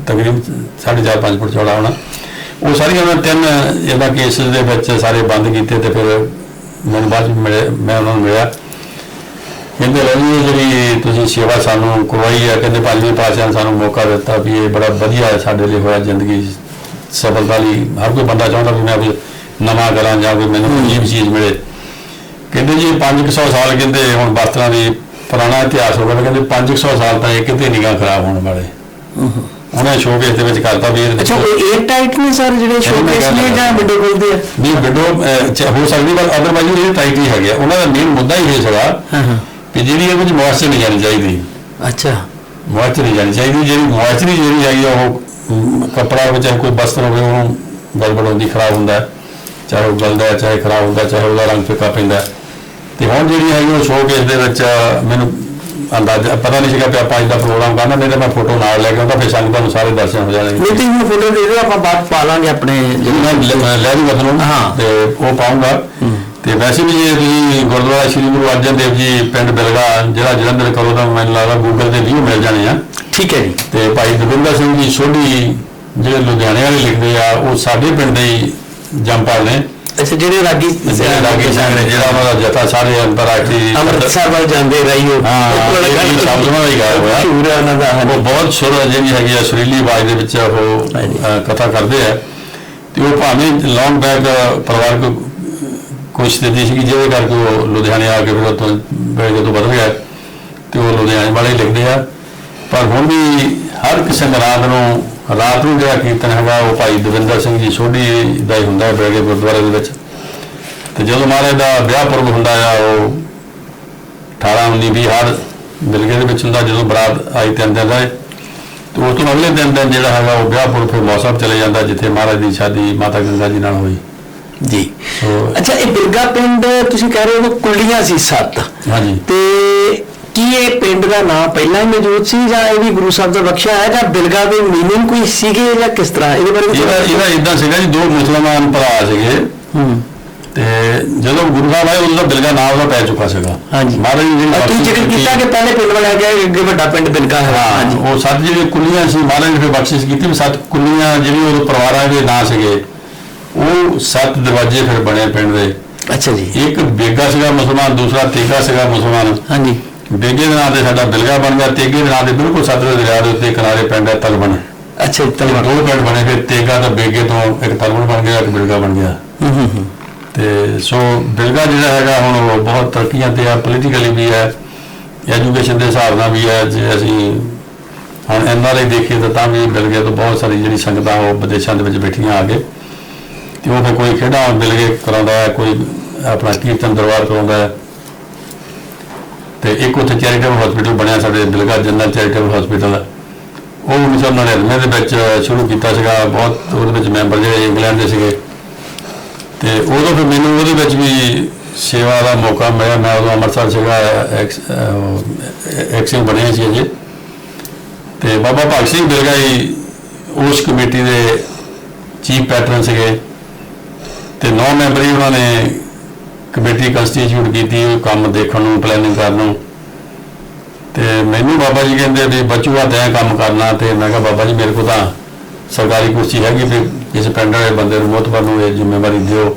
ਤਕਰੀਬਨ 4.5 5 ਫੁੱਟ ਚੌੜਾ ਹੋਣਾ। ਉਹ ਸਾਰੀਆਂ ਉਹਨਾਂ ਤਿੰਨ ਇਹਦਾ ਕੇਸ ਦੇ ਵਿੱਚ ਸਾਰੇ ਬੰਦ ਕੀਤੇ ਤੇ ਫਿਰ ਮੈਨੂੰ ਬਾਅਦ ਵਿੱਚ ਮਿਲੇ, ਮੈਂ ਉਹਨਾਂ ਨੂੰ ਮਿਲਿਆ। ਕਹਿੰਦੇ ਰਹੀ ਜਿਹੜੀ ਤੁਸੀਂ ਸੇਵਾ ਸਾਨੂੰ ਕਰਵਾਈ ਹੈ ਕਹਿੰਦੇ ਪੰਜਵੇਂ ਪਾਤਸ਼ਾਹ ਨੇ ਸਾਨੂੰ ਮੌਕਾ ਦਿੱਤਾ ਵੀ ਇਹ ਬੜਾ ਵਧੀਆ ਸਾਡੇ ਲਈ ਹੋਇਆ ਜ਼ਿੰਦਗੀ, ਸਫਲਤਾ ਲਈ। ਹਰ ਕੋਈ ਬੰਦਾ ਚਾਹੁੰਦਾ ਵੀ ਮੈਂ ਕੋਈ ਨਵਾਂ ਕਰਾਂ ਜਾਂ ਕੋਈ ਮੈਨੂੰ ਅਜੀਬ ਚੀਜ਼ ਮਿਲੇ। ਕਹਿੰਦੇ ਜੀ 500 ਸਾਲ ਕਹਿੰਦੇ ਹੁਣ ਬਸਤਰਾਂ ਦੀ ਪੁਰਾਣਾ ਇਤਿਹਾਸ ਹੋ ਗਿਆ ਕਹਿੰਦੇ 500 ਸਾਲ ਤਾਂ ਇਹ ਕਿਤੇ ਨਿਗਾਹ ਖਰਾਬ ਹੋਣ ਵਾਲੇ। ਉਹਨੇ ਸ਼ੋਕੇਸ ਦੇ ਵਿੱਚ ਕਰਤਾ ਵੀ ਅੱਛਾ ਵਿੱਚ- ਕੋਈ 에ਅਰ ਟਾਈਟ ਨੇ ਸਰ ਜਿਹੜੇ ਸ਼ੋਕੇਸ ਨੇ ਜਾਂ ਵਿੰਡੋ ਖੋਲਦੇ ਆ? ਨਹੀਂ ਵਿੰਡੋ ਹੋ ਸਕਦੀ ਪਰ ਅਦਰਵਾਈਜ਼ ਇਹ ਟਾਈਟ ਹੀ ਹੈਗੇ। ਉਹਨਾਂ ਦਾ ਮੇਨ ਮੁੱਦਾ ਹੀ ਇਹ ਸੀਗਾ ਹਾਂ ਹਾਂ। ਕਿ ਜਿਹੜੀ ਇਹ ਵਿੱਚ ਮੋਇਸਚਰ ਨਹੀਂ ਜਾਣੀ ਚਾਹੀਦੀ। ਅੱਛਾ। ਮੋਇਸਚਰ ਨਹੀਂ ਜਾਣੀ ਚਾਹੀਦੀ। ਜਿਹੜੀ ਮੋਇਸਚਰ ਜਿਹੜੀ ਹੈਗੀ ਉਹ ਕੱਪੜਾ ਹੋਵੇ ਚਾਹੇ ਕੋਈ ਬਸਤਰ ਹੋਵੇ ਉਹਨੂੰ ਗੜਬੜ ਹੁੰਦੀ ਖਰਾਬ ਹੁੰਦਾ। ਹੈ। ਚਾਹੇ ਉਹ ਗਲਦਾ ਹੈ, ਚਾਹੇ ਖਰਾਬ ਹੁੰਦਾ ਚਾਹੇ ਉਹਦਾ ਰੰਗ ਫਿੱਕਾ ਪੈਂਦਾ। ਤੇ ਹੁਣ ਜਿਹੜੀ ਹੈਗੀ ਉਹ ਸ਼ੋਕੇਸ ਦੇ ਵਿੱਚ ਮੈਨੂੰ ਅੰਦਾਜ਼ਾ ਪਤਾ ਨਹੀਂ ਸੀਗਾ ਕਿ ਆਪਾਂ ਅੱਜ ਦਾ ਪ੍ਰੋਗਰਾਮ ਕਰਨਾ ਨਹੀਂ ਤਾਂ ਮੈਂ ਫੋਟੋ ਨਾਲ ਲੈ ਕੇ ਆਉਂਦਾ ਫਿਰ ਸੰਗਤਾਂ ਨੂੰ ਸਾਰੇ ਦਰਸ਼ਨ ਹੋ ਜਾਣਗੇ ਨਹੀਂ ਤੁਸੀਂ ਹੁਣ ਫੋਟੋ ਦੇ ਦਿਓ ਆਪਾਂ ਬਾਅਦ ਪਾ ਲਾਂਗੇ ਆਪਣੇ ਮੈਂ ਲੈ- ਵੀ ਤੁਹਾਨੂੰ ਹਾਂ। ਤੇ ਉਹ ਪਾਉਂਗਾ ਤੇ ਵੈਸੇ ਵੀ ਜੇ ਤੁਸੀਂ ਗੁਰਦੁਆਰਾ ਸ੍ਰੀ ਗੁਰੂ ਅਰਜਨ ਦੇਵ ਜੀ ਪਿੰਡ ਬਿਲਗਾ ਜਿਹੜਾ ਜਲੰਧਰ ਕਰੋ ਤਾਂ ਮੈਨੂੰ ਲੱਗਦਾ ਗੂਗਲ ਤੇ ਵੀ ਮਿਲ ਜਾਣੇ ਆ। ਠੀਕ ਹੈ ਜੀ। ਤੇ ਭਾਈ ਦਵਿੰਦਰ ਸਿੰਘ ਜੀ ਸੋਢੀ ਜਿਹੜੇ ਲੁਧਿਆਣੇ ਵਾਲੇ ਲਿਖਦੇ ਆ ਉਹ ਸਾਡੇ ਪਿੰਡ ਦੇ ਹੀ ਜੰਪਾਲ ਨੇ ਅੱਛਾ ਜਿਹੜੇ ਰਾਗੀ ਜਿਹੜੇ ਲਾਗੇ ਸੰਗਰੇ ਜਿਹੜਾ ਉਹਨਾਂ ਦਾ ਜਥਾ ਸਾਰੇ ਅੰਤਰਰਾਸ਼ਟਰੀ ਅੰਮ੍ਰਿਤਸਰ ਵੱਲ ਜਾਂਦੇ ਰਹੀ ਉਹ ਸ਼ਬਦ ਉਹਨਾਂ ਦਾ ਹੀ ਗਾਇਆ ਹੋਇਆ। ਮਸ਼ਹੂਰ ਹੈ ਉਹਨਾਂ ਦਾ ਉਹ। ਬਹੁਤ ਸੁਰ ਜਿਹੜੀ ਹੈਗੀ ਆ ਸੁਰੀਲੀ ਆਵਾਜ਼ ਦੇ ਵਿੱਚ ਉਹ ਕਥਾ ਕਰਦੇ ਆ। ਤੇ ਉਹ ਭਾਵੇਂ ਲੌਂਗ ਬੈਕ ਪਰਿਵਾਰਕ ਕੋਈ ਸਥਿਤੀ ਸੀ ਜਿਹਦੇ ਕਰਕੇ ਉਹ ਲੁਧਿਆਣੇ ਆ ਕੇ ਫਿਰ ਉੱਥੋਂ ਬੈਗ ਤੋਂ ਬਦਲ ਗਿਆ। ਤੇ ਉਹ ਲੁਧਿਆਣੇ ਵਾਲੇ ਲਿਖਦੇ ਆ। ਪਰ ਹੁਣ ਵੀ ਹਰ ਕਿਸੇ ਰਾਤ ਨੂੰ ਰਾਤ ਨੂੰ ਜਿਹੜਾ ਕੀਰਤਨ ਹੈਗਾ ਉਹ ਭਾਈ ਦਵਿੰਦਰ ਸਿੰਘ ਜੀ ਸੋਢੀ ਦਾ ਹੀ ਹੁੰਦਾ ਹੈ ਗੁਰਦੁਆਰੇ ਦੇ ਵਿੱਚ। ਤੇ ਜਦੋਂ ਮਹਾਰਾਜ ਦਾ ਵਿਆਹ ਪੁਰਬ ਹੁੰਦਾ ਆ ਉਹ 18 19 20 ਹਰ ਮਿਲਗੇ ਦੇ ਵਿੱਚ ਹੁੰਦਾ ਜਦੋਂ ਬਰਾਤ ਆਈ ਤਿੰਨ ਦਿਨ ਰਹੇ। ਤੇ ਉਸ ਤੋਂ ਅਗਲੇ ਦਿਨ ਦਿਨ ਜਿਹੜਾ ਹੈਗਾ ਉਹ ਵਿਆਹ ਪੁਰ ਫਿਰ ਮੌਸਮ ਚਲੇ ਜਾਂਦਾ ਜਿੱਥੇ ਮਹਾਰਾਜ ਦੀ ਸ਼ਾਦੀ ਮਾਤਾ ਗੰਗਾ ਜੀ ਨਾਲ ਹੋਈ। ਜੀ। ਅੱਛਾ ਇਹ ਬਿਰਗਾ ਪਿੰਡ ਤੁਸੀਂ ਕਹਿ ਰਹੇ ਹੋ ਕੁੱਲੀਆਂ ਸੀ ਸੱਤ। ਹਾਂਜੀ। ਤੇ ਕੀ ਇਹ ਪਿੰਡ ਦਾ ਨਾਮ ਪਹਿਲਾਂ ਹੀ ਮੌਜੂਦ ਸੀ ਜਾਂ ਇਹ ਵੀ ਗੁਰੂ ਸਾਹਿਬ ਦਾ ਬਖਸ਼ਿਆ ਹੈ ਜਾਂ ਬਿਰਗਾ ਦੇ ਮੀਨਿੰਗ ਕੋਈ ਸੀਗੇ ਜਾਂ ਕਿਸ ਤਰ੍ਹਾਂ? ਇਹਦੇ ਬਾਰੇ ਇਹਦਾ ਇਹਦਾ ਇਦਾਂ ਸੀਗਾ ਜੀ ਦੋ ਮੁਸਲਮਾਨ ਭਰਾ ਸੀਗੇ। ਹੂੰ। ਤੇ ਜਦੋਂ ਗੁਰੂ ਸਾਹਿਬ ਆਏ ਉਦੋਂ ਦਾ ਬਿਲਗਾ ਨਾਮ ਦਾ ਪੈ ਚੁੱਕਾ ਸੀਗਾ। ਹਾਂਜੀ। ਮਹਾਰਾਜ ਜੀ ਅਹ ਤੁਸੀਂ ਜ਼ਿਕਰ ਕੀਤਾ। ਕਿ ਪਹਿਲੇ ਪਿੰਡ ਵਾਲਾ ਗਿਆ ਅੱਗੇ ਵੱਡਾ ਪਿੰਡ ਬਿਲਗਾ ਹੈ। ਹਾਂ ਉਹ ਸੱਤ ਜਿਹੜੇ ਕੁੱਲੀਆਂ ਸੀ ਮਹਾਰਾਜ ਨੇ ਫਿਰ ਬਖਸ਼ਿਸ਼ ਕੀਤੀ ਵੀ ਸੱਤ ਕੁੱਲੀਆਂ ਜਿਹੜੇ ਉਹ ਪਰਿਵਾਰਾਂ ਦੇ ਨਾਂ ਸੀਗੇ ਉਹ ਸੱਤ ਦਰਵਾਜ਼ੇ ਫਿਰ ਬਣੇ ਪਿੰਡ ਦੇ। ਅੱਛਾ ਜੀ। ਇੱਕ ਬੇਗਾ ਸੀਗਾ ਮੁਸਲਮਾਨ ਦੂਸਰਾ ਤੇਗਾ ਸੀਗਾ ਮੁਸਲਮਾਨ। ਹਾਂਜੀ। ਬੇਗੇ ਦੇ ਨਾਂ ਤੇ ਸਾਡਾ ਬਿਲਗਾ ਬਣ ਗਿਆ ਤੇਗੇ ਦੇ ਨਾਂ ਤੇ ਬਿਲਕੁਲ ਸਤਲੁਜ ਦਰਿਆ ਦੇ ਉੱਤੇ ਕਿਨਾਰੇ ਪਿੰਡ ਹੈ ਤਲਵਣ। ਅੱਛਾ ਜੀ ਤੇ ਤਲਵਾਰ ਦੋ ਪਿੰਡ ਬਣੇ ਫਿਰ ਤੇਗਾ ਤਾਂ ਬੇਗੇ ਤੋਂ ਇੱਕ ਤਲਵਣ ਬਣ ਗਿਆ ਇੱਕ ਬਿਲਗਾ ਬਣ ਗਿਆ। ਤੇ ਸੋ ਬਿਲਗਾ ਜਿਹੜਾ ਹੈਗਾ ਹੁਣ ਉਹ ਬਹੁਤ ਤਰੱਕੀਆਂ ਤੇ ਆ ਪੋਲੀਟੀਕਲੀ ਵੀ ਹੈ ਐਜੂਕੇਸ਼ਨ ਦੇ ਹਿਸਾਬ ਨਾਲ ਵੀ ਹੈ ਜੇ ਅਸੀਂ ਹੁਣ ਐਨਆਰਆਈ ਦੇਖੀਏ ਤਾਂ ਤਾਂ ਵੀ ਬਿਲਗੇ ਤੋਂ ਬਹੁਤ ਸਾਰੀ ਜਿਹੜੀ ਸੰਗਤਾਂ ਉਹ ਵਿਦੇਸ਼ਾਂ ਦੇ ਵਿੱਚ ਬੈਠੀਆਂ ਆ ਕੇ ਤੇ ਉਹ ਕੋਈ ਖੇਡਾਂ ਬਿਲਗੇ ਕਰਾਉਂਦਾ ਹੈ ਕੋਈ ਆਪਣਾ ਕੀਰਤਨ ਦਰਬਾਰ ਕਰਾਉਂਦਾ ਹੈ। ਤੇ ਇੱਕ ਉੱਥੇ ਚੈਰੀਟੇਬਲ ਹਸਪੀਟਲ ਬਣਿਆ ਸਾਡੇ ਬਿਲਗਾ ਜਨਰਲ ਚੈਰੀਟੇਬਲ ਹਸਪੀਟਲ ਉਹ 1999 ਦੇ ਵਿੱਚ ਸ਼ੁਰੂ ਕੀਤਾ ਸੀਗਾ, ਬਹੁਤ ਉਹਦੇ ਵਿੱਚ ਮੈਂਬਰ ਜਿਹੜੇ ਇੰਗਲੈਂਡ ਦੇ ਸੀਗੇ। ਤੇ ਉਦੋਂ ਫਿਰ ਮੈਨੂੰ ਉਹਦੇ ਵਿੱਚ ਵੀ ਸੇਵਾ ਦਾ ਮੌਕਾ ਮਿਲਿਆ। ਮੈਂ ਉਦੋਂ ਅੰਮ੍ਰਿਤਸਰ ਸੀਗਾ, ਐਕਸ ਐਕਸਿੰਗ ਬਣੇ ਸੀ ਅਜੇ। ਤੇ ਬਾਬਾ ਭਗਤ ਸਿੰਘ ਬਿਰਗਾਈ ਉਸ ਕਮੇਟੀ ਦੇ ਚੀਫ ਪੈਟਰਨ ਸੀਗੇ। ਤੇ ਨੌ ਮੈਂਬਰੀ ਉਹਨਾਂ ਨੇ ਕਮੇਟੀ ਕੰਸਟੀਟਿਊਟ ਕੀਤੀ ਉਹ ਕੰਮ ਦੇਖਣ ਨੂੰ ਪਲੈਨਿੰਗ ਕਰਨ ਨੂੰ। ਤੇ ਮੈਨੂੰ ਬਾਬਾ ਜੀ ਕਹਿੰਦੇ ਵੀ ਬਚੂਆ ਤੈਂ ਕੰਮ ਕਰਨਾ ਤੇ ਮੈਂ ਕਿਹਾ ਬਾਬਾ ਜੀ ਮੇਰੇ ਕੋਲ ਤਾਂ ਸਰਕਾਰੀ ਕੁਰਸੀ ਹੈਗੀ ਵੀ ਇਸ ਪਿੰਡ ਵਾਲੇ ਬੰਦੇ ਨੂੰ ਮੋਤਬਰ ਨੂੰ ਇਹ ਜ਼ਿੰਮੇਵਾਰੀ ਦਿਓ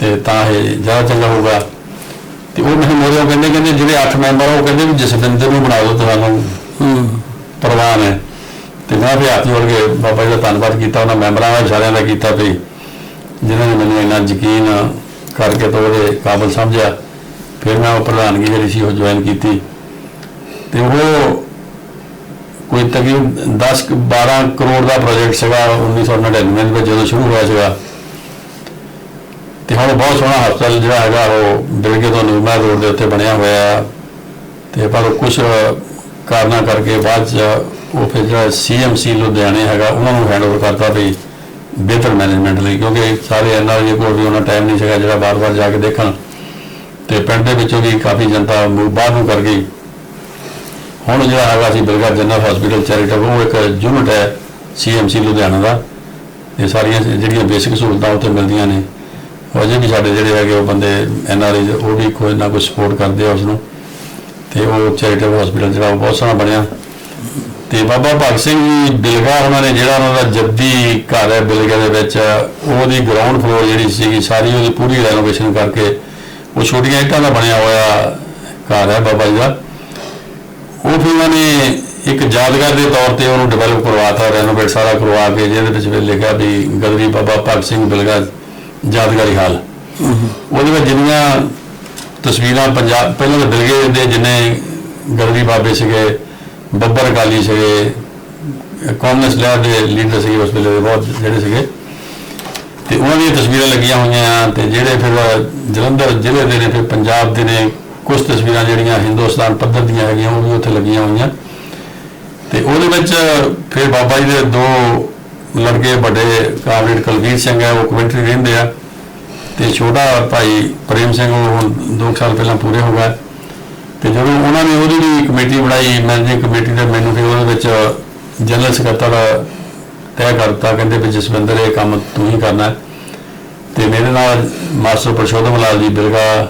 ਤੇ ਤਾਂ ਇਹ ਜ਼ਿਆਦਾ ਚੰਗਾ ਹੋਊਗਾ। ਤੇ ਉਹ ਮੈਨੂੰ ਮੋਰਿਓ ਕਹਿੰਦੇ ਕਹਿੰਦੇ ਜਿਹੜੇ 8 ਮੈਂਬਰ ਉਹ ਕਹਿੰਦੇ ਵੀ ਜਸਵਿੰਦਰ ਨੂੰ ਬਣਾ ਦਿਓ ਤੁਹਾਨੂੰ। ਪ੍ਰਵਾਨ ਹੈ। ਤੇ ਮੈਂ ਵੀ ਹੱਥ ਜੋੜ ਕੇ ਬਾਬਾ ਜੀ ਦਾ ਧੰਨਵਾਦ ਕੀਤਾ ਉਹਨਾਂ ਮੈਂਬਰਾਂ ਦਾ ਸਾਰਿਆਂ ਦਾ ਕੀਤਾ ਵੀ ਜਿਨ੍ਹਾਂ ਨੇ ਮੈਨੂੰ ਇੰਨਾ ਯਕੀਨ ਕਰਕੇ ਤੋਂ ਉਹਦੇ ਕਾਬਲ ਸਮਝਿਆ। ਫਿਰ ਮੈਂ ਉਹ ਪ੍ਰਧਾਨਗੀ ਜਿਹੜੀ ਸੀ ਉਹ ਜੁਆਇਨ ਕੀਤੀ। ਤੇ ਉਹ ਕੋਈ ਤਕਰੀਬਨ 10 ਕੁ 12 ਕਰੋੜ ਦਾ ਪ੍ਰੋਜੈਕਟ ਸੀਗਾ 1999 ਦੇ ਵਿੱਚ ਜਦੋਂ ਸ਼ੁਰੂ ਹੋਇਆ ਸੀਗਾ। ਤੇ ਹੁਣ ਬਹੁਤ ਸੋਹਣਾ ਹਸਪਤਾਲ ਜਿਹੜਾ ਹੈਗਾ, ਉਹ ਬਿਲਗੇ ਤੋਂ ਨਿਰਮਾ ਰੋਡ ਦੇ ਉੱਤੇ ਬਣਿਆ ਹੋਇਆ। ਆ ਤੇ ਪਰ ਕੁਝ ਕਾਰਨਾਂ ਕਰਕੇ ਬਾਅਦ ਚ ਉਹ ਫਿਰ ਜਿਹੜਾ ਸੀਐਮਸੀ ਲੁਧਿਆਣੇ ਹੈਗਾ, ਉਹਨਾਂ ਨੂੰ ਹੈਂਡਓਵਰ ਕਰਤਾ ਵੀ ਬਿਹਤਰ ਮੈਨੇਜਮੈਂਟ ਲਈ, ਕਿਉਂਕਿ ਸਾਰੇ ਐਨਆਰਆਈ ਕੋਲ ਵੀ ਉਹਨਾਂ ਟਾਈਮ ਨਹੀਂ ਸੀਗਾ ਜਿਹੜਾ ਬਾਰ-ਬਾਰ ਜਾ ਕੇ ਦੇਖਣ। ਤੇ ਪਿੰਡ ਦੇ ਵਿੱਚੋਂ ਵੀ ਕਾਫੀ ਜਨਤਾ ਬਾਹਰ ਨੂੰ ਕਰ ਗਈ। ਹੁਣ ਜਿਹੜਾ ਹੈਗਾ ਸੀ ਬਿਲਗਾ ਜਨਰਲ ਹਸਪੀਟਲ ਚੈਰੀਟੇਬਲ ਉਹ ਇੱਕ ਯੂਨਿਟ ਹੈ ਸੀਐਮਸੀ ਲੁਧਿਆਣਾ ਦਾ। ਇਹ ਸਾਰੀਆਂ ਜਿਹੜੀਆਂ ਬੇਸਿਕ ਸਹੂਲਤਾਂ ਉੱਥੇ ਮਿਲਦੀਆਂ ਨੇ। ਅਜੇ ਵੀ ਸਾਡੇ ਜਿਹੜੇ ਹੈਗੇ ਉਹ ਬੰਦੇ ਐਨਆਰਆਈ ਉਹ ਵੀ ਕੋਈ ਨਾ ਕੋਈ ਸਪੋਰਟ ਕਰਦੇ ਆ ਉਸ ਨੂੰ ਤੇ ਉਹ ਚੈਰੀਟੇਬਲ ਹਸਪੀਟਲ ਜਿਹੜਾ ਉਹ ਬਹੁਤ ਸੋਹਣਾ ਬਣਿਆ। ਤੇ ਬਾਬਾ ਭਗਤ ਸਿੰਘ ਬਿਲਗਾ ਉਹਨਾਂ ਨੇ ਜਿਹੜਾ ਉਹਨਾਂ ਦਾ ਜੱਦੀ ਘਰ ਹੈ ਬਿਲਗੇ ਦੇ ਵਿੱਚ, ਉਹਦੀ ਗਰਾਊਂਡ ਫਲੋਰ ਜਿਹੜੀ ਸੀਗੀ, ਸਾਰੀ ਉਹਦੀ ਪੂਰੀ ਰੈਨੋਵੇਸ਼ਨ ਕਰਕੇ ਉਹ ਛੋਟੀਆਂ ਇੱਟਾਂ ਦਾ ਬਣਿਆ ਹੋਇਆ ਘਰ ਹੈ ਬਾਬਾ ਜੀ ਦਾ। ਉਹ ਫਿਰ ਉਹਨਾਂ ਨੇ ਇੱਕ ਯਾਦਗਾਰ ਦੇ ਤੌਰ ਤੇ ਉਹਨੂੰ ਡਿਵੈਲਪ ਕਰਵਾਤਾ ਰੈਨੋਵੇਟ ਸਾਰਾ ਕਰਵਾ ਕੇ, ਜਿਹਦੇ ਵਿੱਚ ਫਿਰ ਲਿਖਿਆ ਵੀ ਗਦਰੀ ਬਾਬਾ ਭਗਤ ਸਿੰਘ ਬਿਲਗਾ ਯਾਦਗਾਰੀ ਹਾਲ। ਉਹਦੇ ਵਿੱਚ ਜਿੰਨੀਆਂ ਤਸਵੀਰਾਂ ਪੰਜਾਬ ਪਹਿਲਾਂ ਦੇ ਬਿਲਗੇ ਦੇ ਜਿੰਨੇ ਗਦਰੀ ਬਾਬੇ ਸੀਗੇ ਬੱਬਰ ਅਕਾਲੀ ਸੀਗੇ, ਕਾਂਗਰਸ ਲਹਿਰ ਦੇ ਲੀਡਰ ਸੀਗੇ, ਉਸ ਵੇਲੇ ਦੇ ਬਹੁਤ ਜਿਹੜੇ ਸੀਗੇ। ਤੇ ਉਹਨਾਂ ਦੀਆਂ ਤਸਵੀਰਾਂ ਲੱਗੀਆਂ ਹੋਈਆਂ ਆ ਤੇ ਜਿਹੜੇ ਫਿਰ ਜਲੰਧਰ ਜ਼ਿਲ੍ਹੇ ਦੇ ਨੇ, ਫਿਰ ਪੰਜਾਬ ਦੇ ਨੇ ਕੁਝ ਤਸਵੀਰਾਂ ਜਿਹੜੀਆਂ ਹਿੰਦੁਸਤਾਨ ਪੱਧਰ ਦੀਆਂ ਹੈਗੀਆਂ, ਉਹ ਵੀ ਉੱਥੇ ਲੱਗੀਆਂ ਹੋਈਆਂ। ਤੇ ਉਹਦੇ ਵਿੱਚ ਫਿਰ ਬਾਬਾ ਜੀ ਦੇ ਦੋ ਲੜਕੇ ਵੱਡੇ ਕਾਮਰੇਡ ਕੁਲਵੀਰ ਸਿੰਘ ਹੈ, ਉਹ ਕਮੈਂਟਰੀ ਰਹਿੰਦੇ ਆ। ਤੇ ਛੋਟਾ ਭਾਈ ਪ੍ਰੇਮ ਸਿੰਘ, ਉਹ ਹੁਣ 2 ਸਾਲ ਪਹਿਲਾਂ ਪੂਰੇ ਹੋ ਗਏ ਤੇ ਜਦੋਂ ਉਹਨਾਂ ਨੇ ਉਹਦੀ ਵੀ ਕਮੇਟੀ ਬਣਾਈ ਮੈਨੇਜਿੰਗ ਕਮੇਟੀ ਦੇ ਮੈਨੂੰ ਫਿਰ ਉਹਦੇ ਵਿੱਚ ਜਨਰਲ ਸਕੱਤਰ ਤੈਅ ਕਰਤਾ ਕਹਿੰਦੇ ਵੀ ਜਸਵਿੰਦਰ, ਇਹ ਕੰਮ ਤੂੰ ਹੀ ਕਰਨਾ ਹੈ। ਤੇ ਮੇਰੇ ਨਾਲ ਮਾਸਟਰ ਪ੍ਰਸ਼ੋਤਮ ਲਾਲ ਜੀ ਬਿਰਗਾ,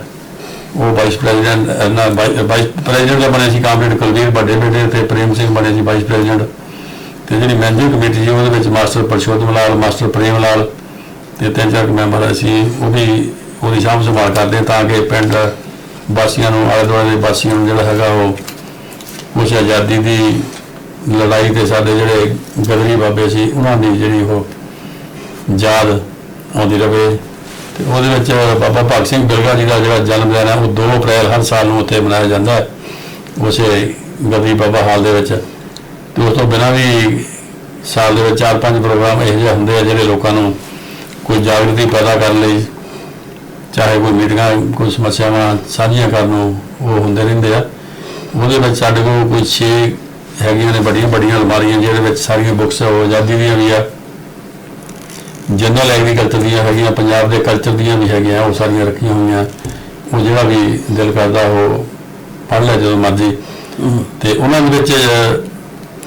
ਉਹ ਵਾਈਸ ਪ੍ਰੈਜ਼ੀਡੈਂਟ ਨਾ ਵਾਈਸ ਪ੍ਰੈਜ਼ੀਡੈਂਟ ਦਾ ਬਣਿਆ ਸੀ ਕਾਮਰੇਡ ਕੁਲਵੀਰ ਵੱਡੇ ਬੇਟੇ ਤੇ ਪ੍ਰੇਮ ਸਿੰਘ ਬਣੇ ਸੀ ਵਾਈਸ ਪ੍ਰੈਜ਼ੀਡੈਂਟ ਤੇ ਜਿਹੜੀ ਮੈਨੇਜਿੰਗ ਕਮੇਟੀ ਸੀ, ਉਹਦੇ ਵਿੱਚ ਮਾਸਟਰ ਪ੍ਰਸ਼ੋਤਮ ਲਾਲ, ਮਾਸਟਰ ਪ੍ਰੇਮ ਲਾਲ, ਤੇ ਤਿੰਨ ਚਾਰ ਮੈਂਬਰ ਅਸੀਂ ਉਹਦੀ ਉਹਦੀ ਸਾਂਭ ਸੰਭਾਲ ਕਰਦੇ ਤਾਂ ਕਿ ਪਿੰਡ ਵਾਸੀਆਂ ਨੂੰ, ਆਲੇ ਦੁਆਲੇ ਦੇ ਵਾਸੀਆਂ ਨੂੰ ਜਿਹੜਾ ਹੈਗਾ ਉਹ ਕੁਛ ਆਜ਼ਾਦੀ ਦੀ ਲੜਾਈ ਤੇ ਸਾਡੇ ਜਿਹੜੇ ਗਦਰੀ ਬਾਬੇ ਸੀ, ਉਹਨਾਂ ਦੀ ਜਿਹੜੀ ਉਹ ਯਾਦ ਆਉਂਦੀ ਰਵੇ। ਤੇ ਉਹਦੇ ਵਿੱਚ ਬਾਬਾ ਭਗਤ ਸਿੰਘ ਬਿਰਗਾ ਜੀ ਦਾ ਜਿਹੜਾ ਜਨਮ ਦਿਨ ਹੈ, ਉਹ 2 ਅਪ੍ਰੈਲ ਹਰ ਸਾਲ ਨੂੰ ਉੱਥੇ ਮਨਾਇਆ ਜਾਂਦਾ ਹੈ। ਉਸੇ ਗਦਰੀ ਬਾਬਾ ਹਾਲ ਦੇ ਵਿੱਚ। ਤੇ ਉਸ ਤੋਂ ਬਿਨਾਂ ਵੀ ਸਾਲ ਦੇ ਵਿੱਚ ਚਾਰ ਪੰਜ ਪ੍ਰੋਗਰਾਮ ਇਹੋ ਜਿਹੇ ਹੁੰਦੇ ਆ, ਜਿਹੜੇ ਲੋਕਾਂ ਨੂੰ ਕੋਈ ਜਾਗਰਤੀ ਪੈਦਾ ਕਰਨ ਲਈ ਚਾਹੇ ਕੋਈ ਮੀਟਿੰਗਾਂ ਕੋਈ ਸਮੱਸਿਆਵਾਂ ਸਾਂਝੀਆਂ ਕਰਨ ਨੂੰ ਉਹ ਹੁੰਦੇ ਰਹਿੰਦੇ ਆ। ਉਹਦੇ ਵਿੱਚ ਸਾਡੇ ਕੋਲ ਕੋਈ 6 ਹੈਗੀਆਂ ਨੇ ਵੱਡੀਆਂ ਵੱਡੀਆਂ ਅਲਮਾਰੀਆਂ ਜਿਹਦੇ ਵਿੱਚ ਸਾਰੀਆਂ ਬੁੱਕਸ ਉਹ ਆਜ਼ਾਦੀ ਦੀਆਂ ਵੀ ਆ। ਜਨਰਲ ਐਗਰੀਕਲਚਰ ਦੀਆਂ ਹੈਗੀਆਂ ਪੰਜਾਬ ਦੇ ਕਲਚਰ ਦੀਆਂ ਵੀ ਹੈਗੀਆਂ ਉਹ ਸਾਰੀਆਂ ਰੱਖੀਆਂ ਹੋਈਆਂ। ਉਹ ਜਿਹੜਾ ਵੀ ਦਿਲ ਕਰਦਾ ਉਹ ਪੜ੍ਹ ਲੈ ਜਦੋਂ ਮਰਜ਼ੀ। ਤੇ ਉਹਨਾਂ ਦੇ ਵਿੱਚ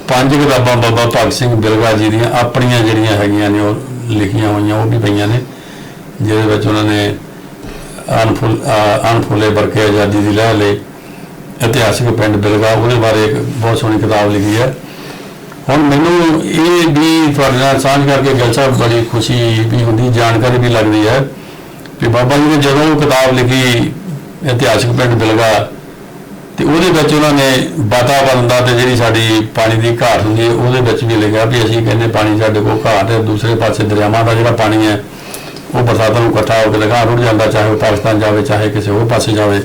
ਪੰਜ ਕਿਤਾਬਾਂ ਬਾਬਾ ਭਗਤ ਸਿੰਘ ਬਿਰਗਾ ਜੀ ਦੀਆਂ ਆਪਣੀਆਂ ਜਿਹੜੀਆਂ ਹੈਗੀਆਂ ਨੇ ਉਹ ਲਿਖੀਆਂ ਹੋਈਆਂ ਉਹ ਵੀ ਪਈਆਂ ਨੇ। ਜਿਹਦੇ ਵਿੱਚ ਉਹਨਾਂ ਨੇ ਅਨਫੁੱਲ ਅਹ ਵਰਕੇ ਆਜ਼ਾਦੀ ਦੀ ਲਹਿਰ ਲਈ ਇਤਿਹਾਸਿਕ ਪਿੰਡ ਬਿਲਗਾ ਉਹਦੇ ਬਾਰੇ ਇੱਕ ਬਹੁਤ ਸੋਹਣੀ ਕਿਤਾਬ ਲਿਖੀ ਹੈ। ਹੁਣ ਮੈਨੂੰ ਇਹ ਵੀ ਤੁਹਾਡੇ ਨਾਲ ਸਾਂਝ ਕਰਕੇ ਗੱਲ ਸਾਹਿਬ ਬੜੀ ਖੁਸ਼ੀ ਵੀ ਹੁੰਦੀ, ਜਾਣਕਾਰੀ ਵੀ ਲੱਗਦੀ ਹੈ ਕਿ ਬਾਬਾ ਜੀ ਨੇ ਜਦੋਂ ਉਹ ਕਿਤਾਬ ਲਿਖੀ ਇਤਿਹਾਸਿਕ ਪਿੰਡ ਬਿਲਗਾ ਤੇ ਉਹਦੇ ਵਿੱਚ ਉਹਨਾਂ ਨੇ ਵਾਤਾਵਰਣ ਦਾ ਤੇ ਜਿਹੜੀ ਸਾਡੀ ਪਾਣੀ ਦੀ ਘਾਟ ਹੁੰਦੀ ਹੈ, ਉਹਦੇ ਵਿੱਚ ਵੀ ਲਿਖਿਆ ਵੀ ਅਸੀਂ ਕਹਿੰਦੇ ਪਾਣੀ ਸਾਡੇ ਕੋਲ ਘਾਟ ਹੈ, ਦੂਸਰੇ ਪਾਸੇ ਦਰਿਆਵਾਂ ਦਾ ਜਿਹੜਾ ਪਾਣੀ ਹੈ ਉਹ ਬਰਸਾਤਾਂ ਨੂੰ ਇਕੱਠਾ ਹੋ ਕੇ ਲਗਾ ਰੁੜ ਜਾਂਦਾ ਚਾਹੇ ਉਹ ਪਾਕਿਸਤਾਨ ਜਾਵੇ ਚਾਹੇ ਕਿਸੇ ਹੋਰ ਪਾਸੇ ਜਾਵੇ।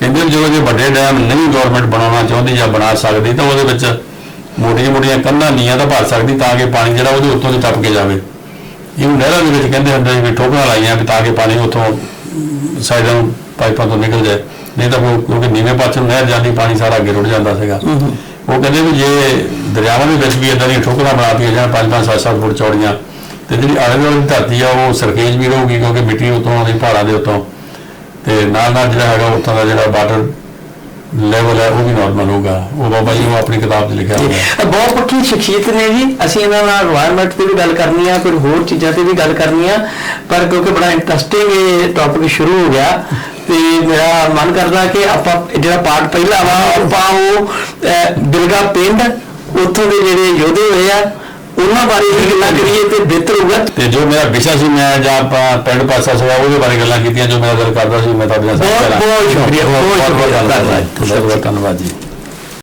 ਕਹਿੰਦੇ ਜਦੋਂ ਜੇ ਵੱਡੇ ਡੈਮ ਨਹੀਂ ਗਵਰਨਮੈਂਟ ਬਣਾਉਣਾ ਚਾਹੁੰਦੀ ਜਾਂ ਬਣਾ ਸਕਦੀ ਤਾਂ ਉਹਦੇ ਵਿੱਚ ਮੋਟੀਆਂ ਮੋਟੀਆਂ ਕੰਧਾਂ ਨੀਆਂ ਤਾਂ ਭਰ ਸਕਦੀ ਤਾਂ ਕਿ ਪਾਣੀ ਜਿਹੜਾ ਉਹਦੇ ਉੱਤੋਂ ਦੀ ਟੱਪ ਕੇ ਜਾਵੇ। ਇਹਨੂੰ ਨਹਿਰਾਂ ਦੇ ਵਿੱਚ ਕਹਿੰਦੇ ਹੁੰਦੇ ਵੀ ਠੋਕਰਾਂ ਲਾਈਆਂ ਵੀ ਤਾਂ ਕਿ ਪਾਣੀ ਉੱਥੋਂ ਸਾਈਡਾਂ ਨੂੰ ਪਾਈਪਾਂ ਤੋਂ ਨਿਕਲ ਜਾਏ। ਨਹੀਂ ਤਾਂ ਉਹ ਕਿਉਂਕਿ ਨੀਵੇਂ ਪਾਸੇ ਨਹਿਰ ਜਾਂਦੀ ਪਾਣੀ ਸਾਰਾ ਅੱਗੇ ਰੁੜ ਜਾਂਦਾ ਸੀਗਾ। ਉਹ ਕਹਿੰਦੇ ਵੀ ਜੇ ਦਰਿਆਵਾਂ ਦੇ ਵਿੱਚ ਵੀ ਇਦਾਂ ਦੀਆਂ ਠੋਕਰਾਂ ਬਣਾਤੀਆਂ ਜਾਣ 5-5 7-7 ਫੁੱਟ ਚੌੜੀਆਂ ਤੇ ਜਿਹੜੀ ਆਲੇ ਦੁਆਲੇ ਧਰਤੀ ਆ, ਉਹ ਸਰਕੇਜ ਵੀ ਰਹੂਗੀ ਕਿਉਂਕਿ ਮਿੱਟੀ ਉਤੋਂ ਆਉਂਦੀ ਪਹਾੜਾਂ ਦੇ ਉਤੋਂ। ਤੇ ਨਾਲ ਨਾਲ ਜਿਹੜਾ ਹੈਗਾ ਉਤੋਂ ਦਾ ਜਿਹੜਾ ਵਾਟਰ ਲੈਵਲ ਹੈ ਉਹ ਵੀ ਨਾਰਮਲ ਹੋਗਾ ਉਹ ਬਾਬਾ ਜੀ ਨੇ ਆਪਣੀ ਕਿਤਾਬ 'ਚ ਲਿਖਿਆ ਹੋਇਆ। ਬਹੁਤ ਪੱਕੀ ਸ਼ਖਸੀਅਤ ਨੇ ਜੀ। ਅਸੀਂ ਇਹਨਾਂ ਨਾਲ এনवायरमेंट ਤੇ ਵੀ ਗੱਲ ਕਰਨੀ ਆ ਫਿਰ ਹੋਰ ਚੀਜ਼ਾਂ ਤੇ ਵੀ ਗੱਲ ਕਰਨੀ ਆ। ਪਰ ਕਿਉਂਕਿ ਬੜਾ ਇੰਟਰਸਟਿੰਗ ਇਹ ਟੌਪਿਕ ਸ਼ੁਰੂ ਹੋ ਗਿਆ, ਤੇ ਮੇਰਾ ਮਨ ਕਰਦਾ ਕਿ ਆਪਾਂ ਜਿਹੜਾ ਪਾਰਟ ਪਹਿਲਾ ਵਾ, ਆਪਾਂ ਉਹ ਬਿਲਗਾ ਪਿੰਡ, ਉੱਥੋਂ ਦੇ ਜਿਹੜੇ ਯੋਧੇ ਹੋਏ ਆ ਉਹਨਾਂ ਬਾਰੇ ਵੀ ਗੱਲਾਂ ਕਰੀਏ ਤੇ ਬਿਹਤਰ ਹੋਊਗਾ। ਤੇ ਜੋ ਮੇਰਾ ਵਿਸ਼ਾ ਸੀ ਮੈਂ ਜਾਂ ਆਪਾਂ ਪਿੰਡ ਪਾਸਾ ਸੀਗਾ ਉਹਦੇ ਬਾਰੇ ਗੱਲਾਂ ਕੀਤੀਆਂ ਜੋ ਮੇਰਾ ਦਿਲ ਕਰਦਾ ਸੀ ਮੈਂ ਤੁਹਾਡੇ ਨਾਲ ਸਾਂਝਾ ਬਹੁਤ- ਕਰਾਂ। ਬਹੁਤ ਸ਼ੁਕਰੀਆ। ਬਹੁਤ ਬਹੁਤ ਧੰਨਵਾਦ ਜੀ।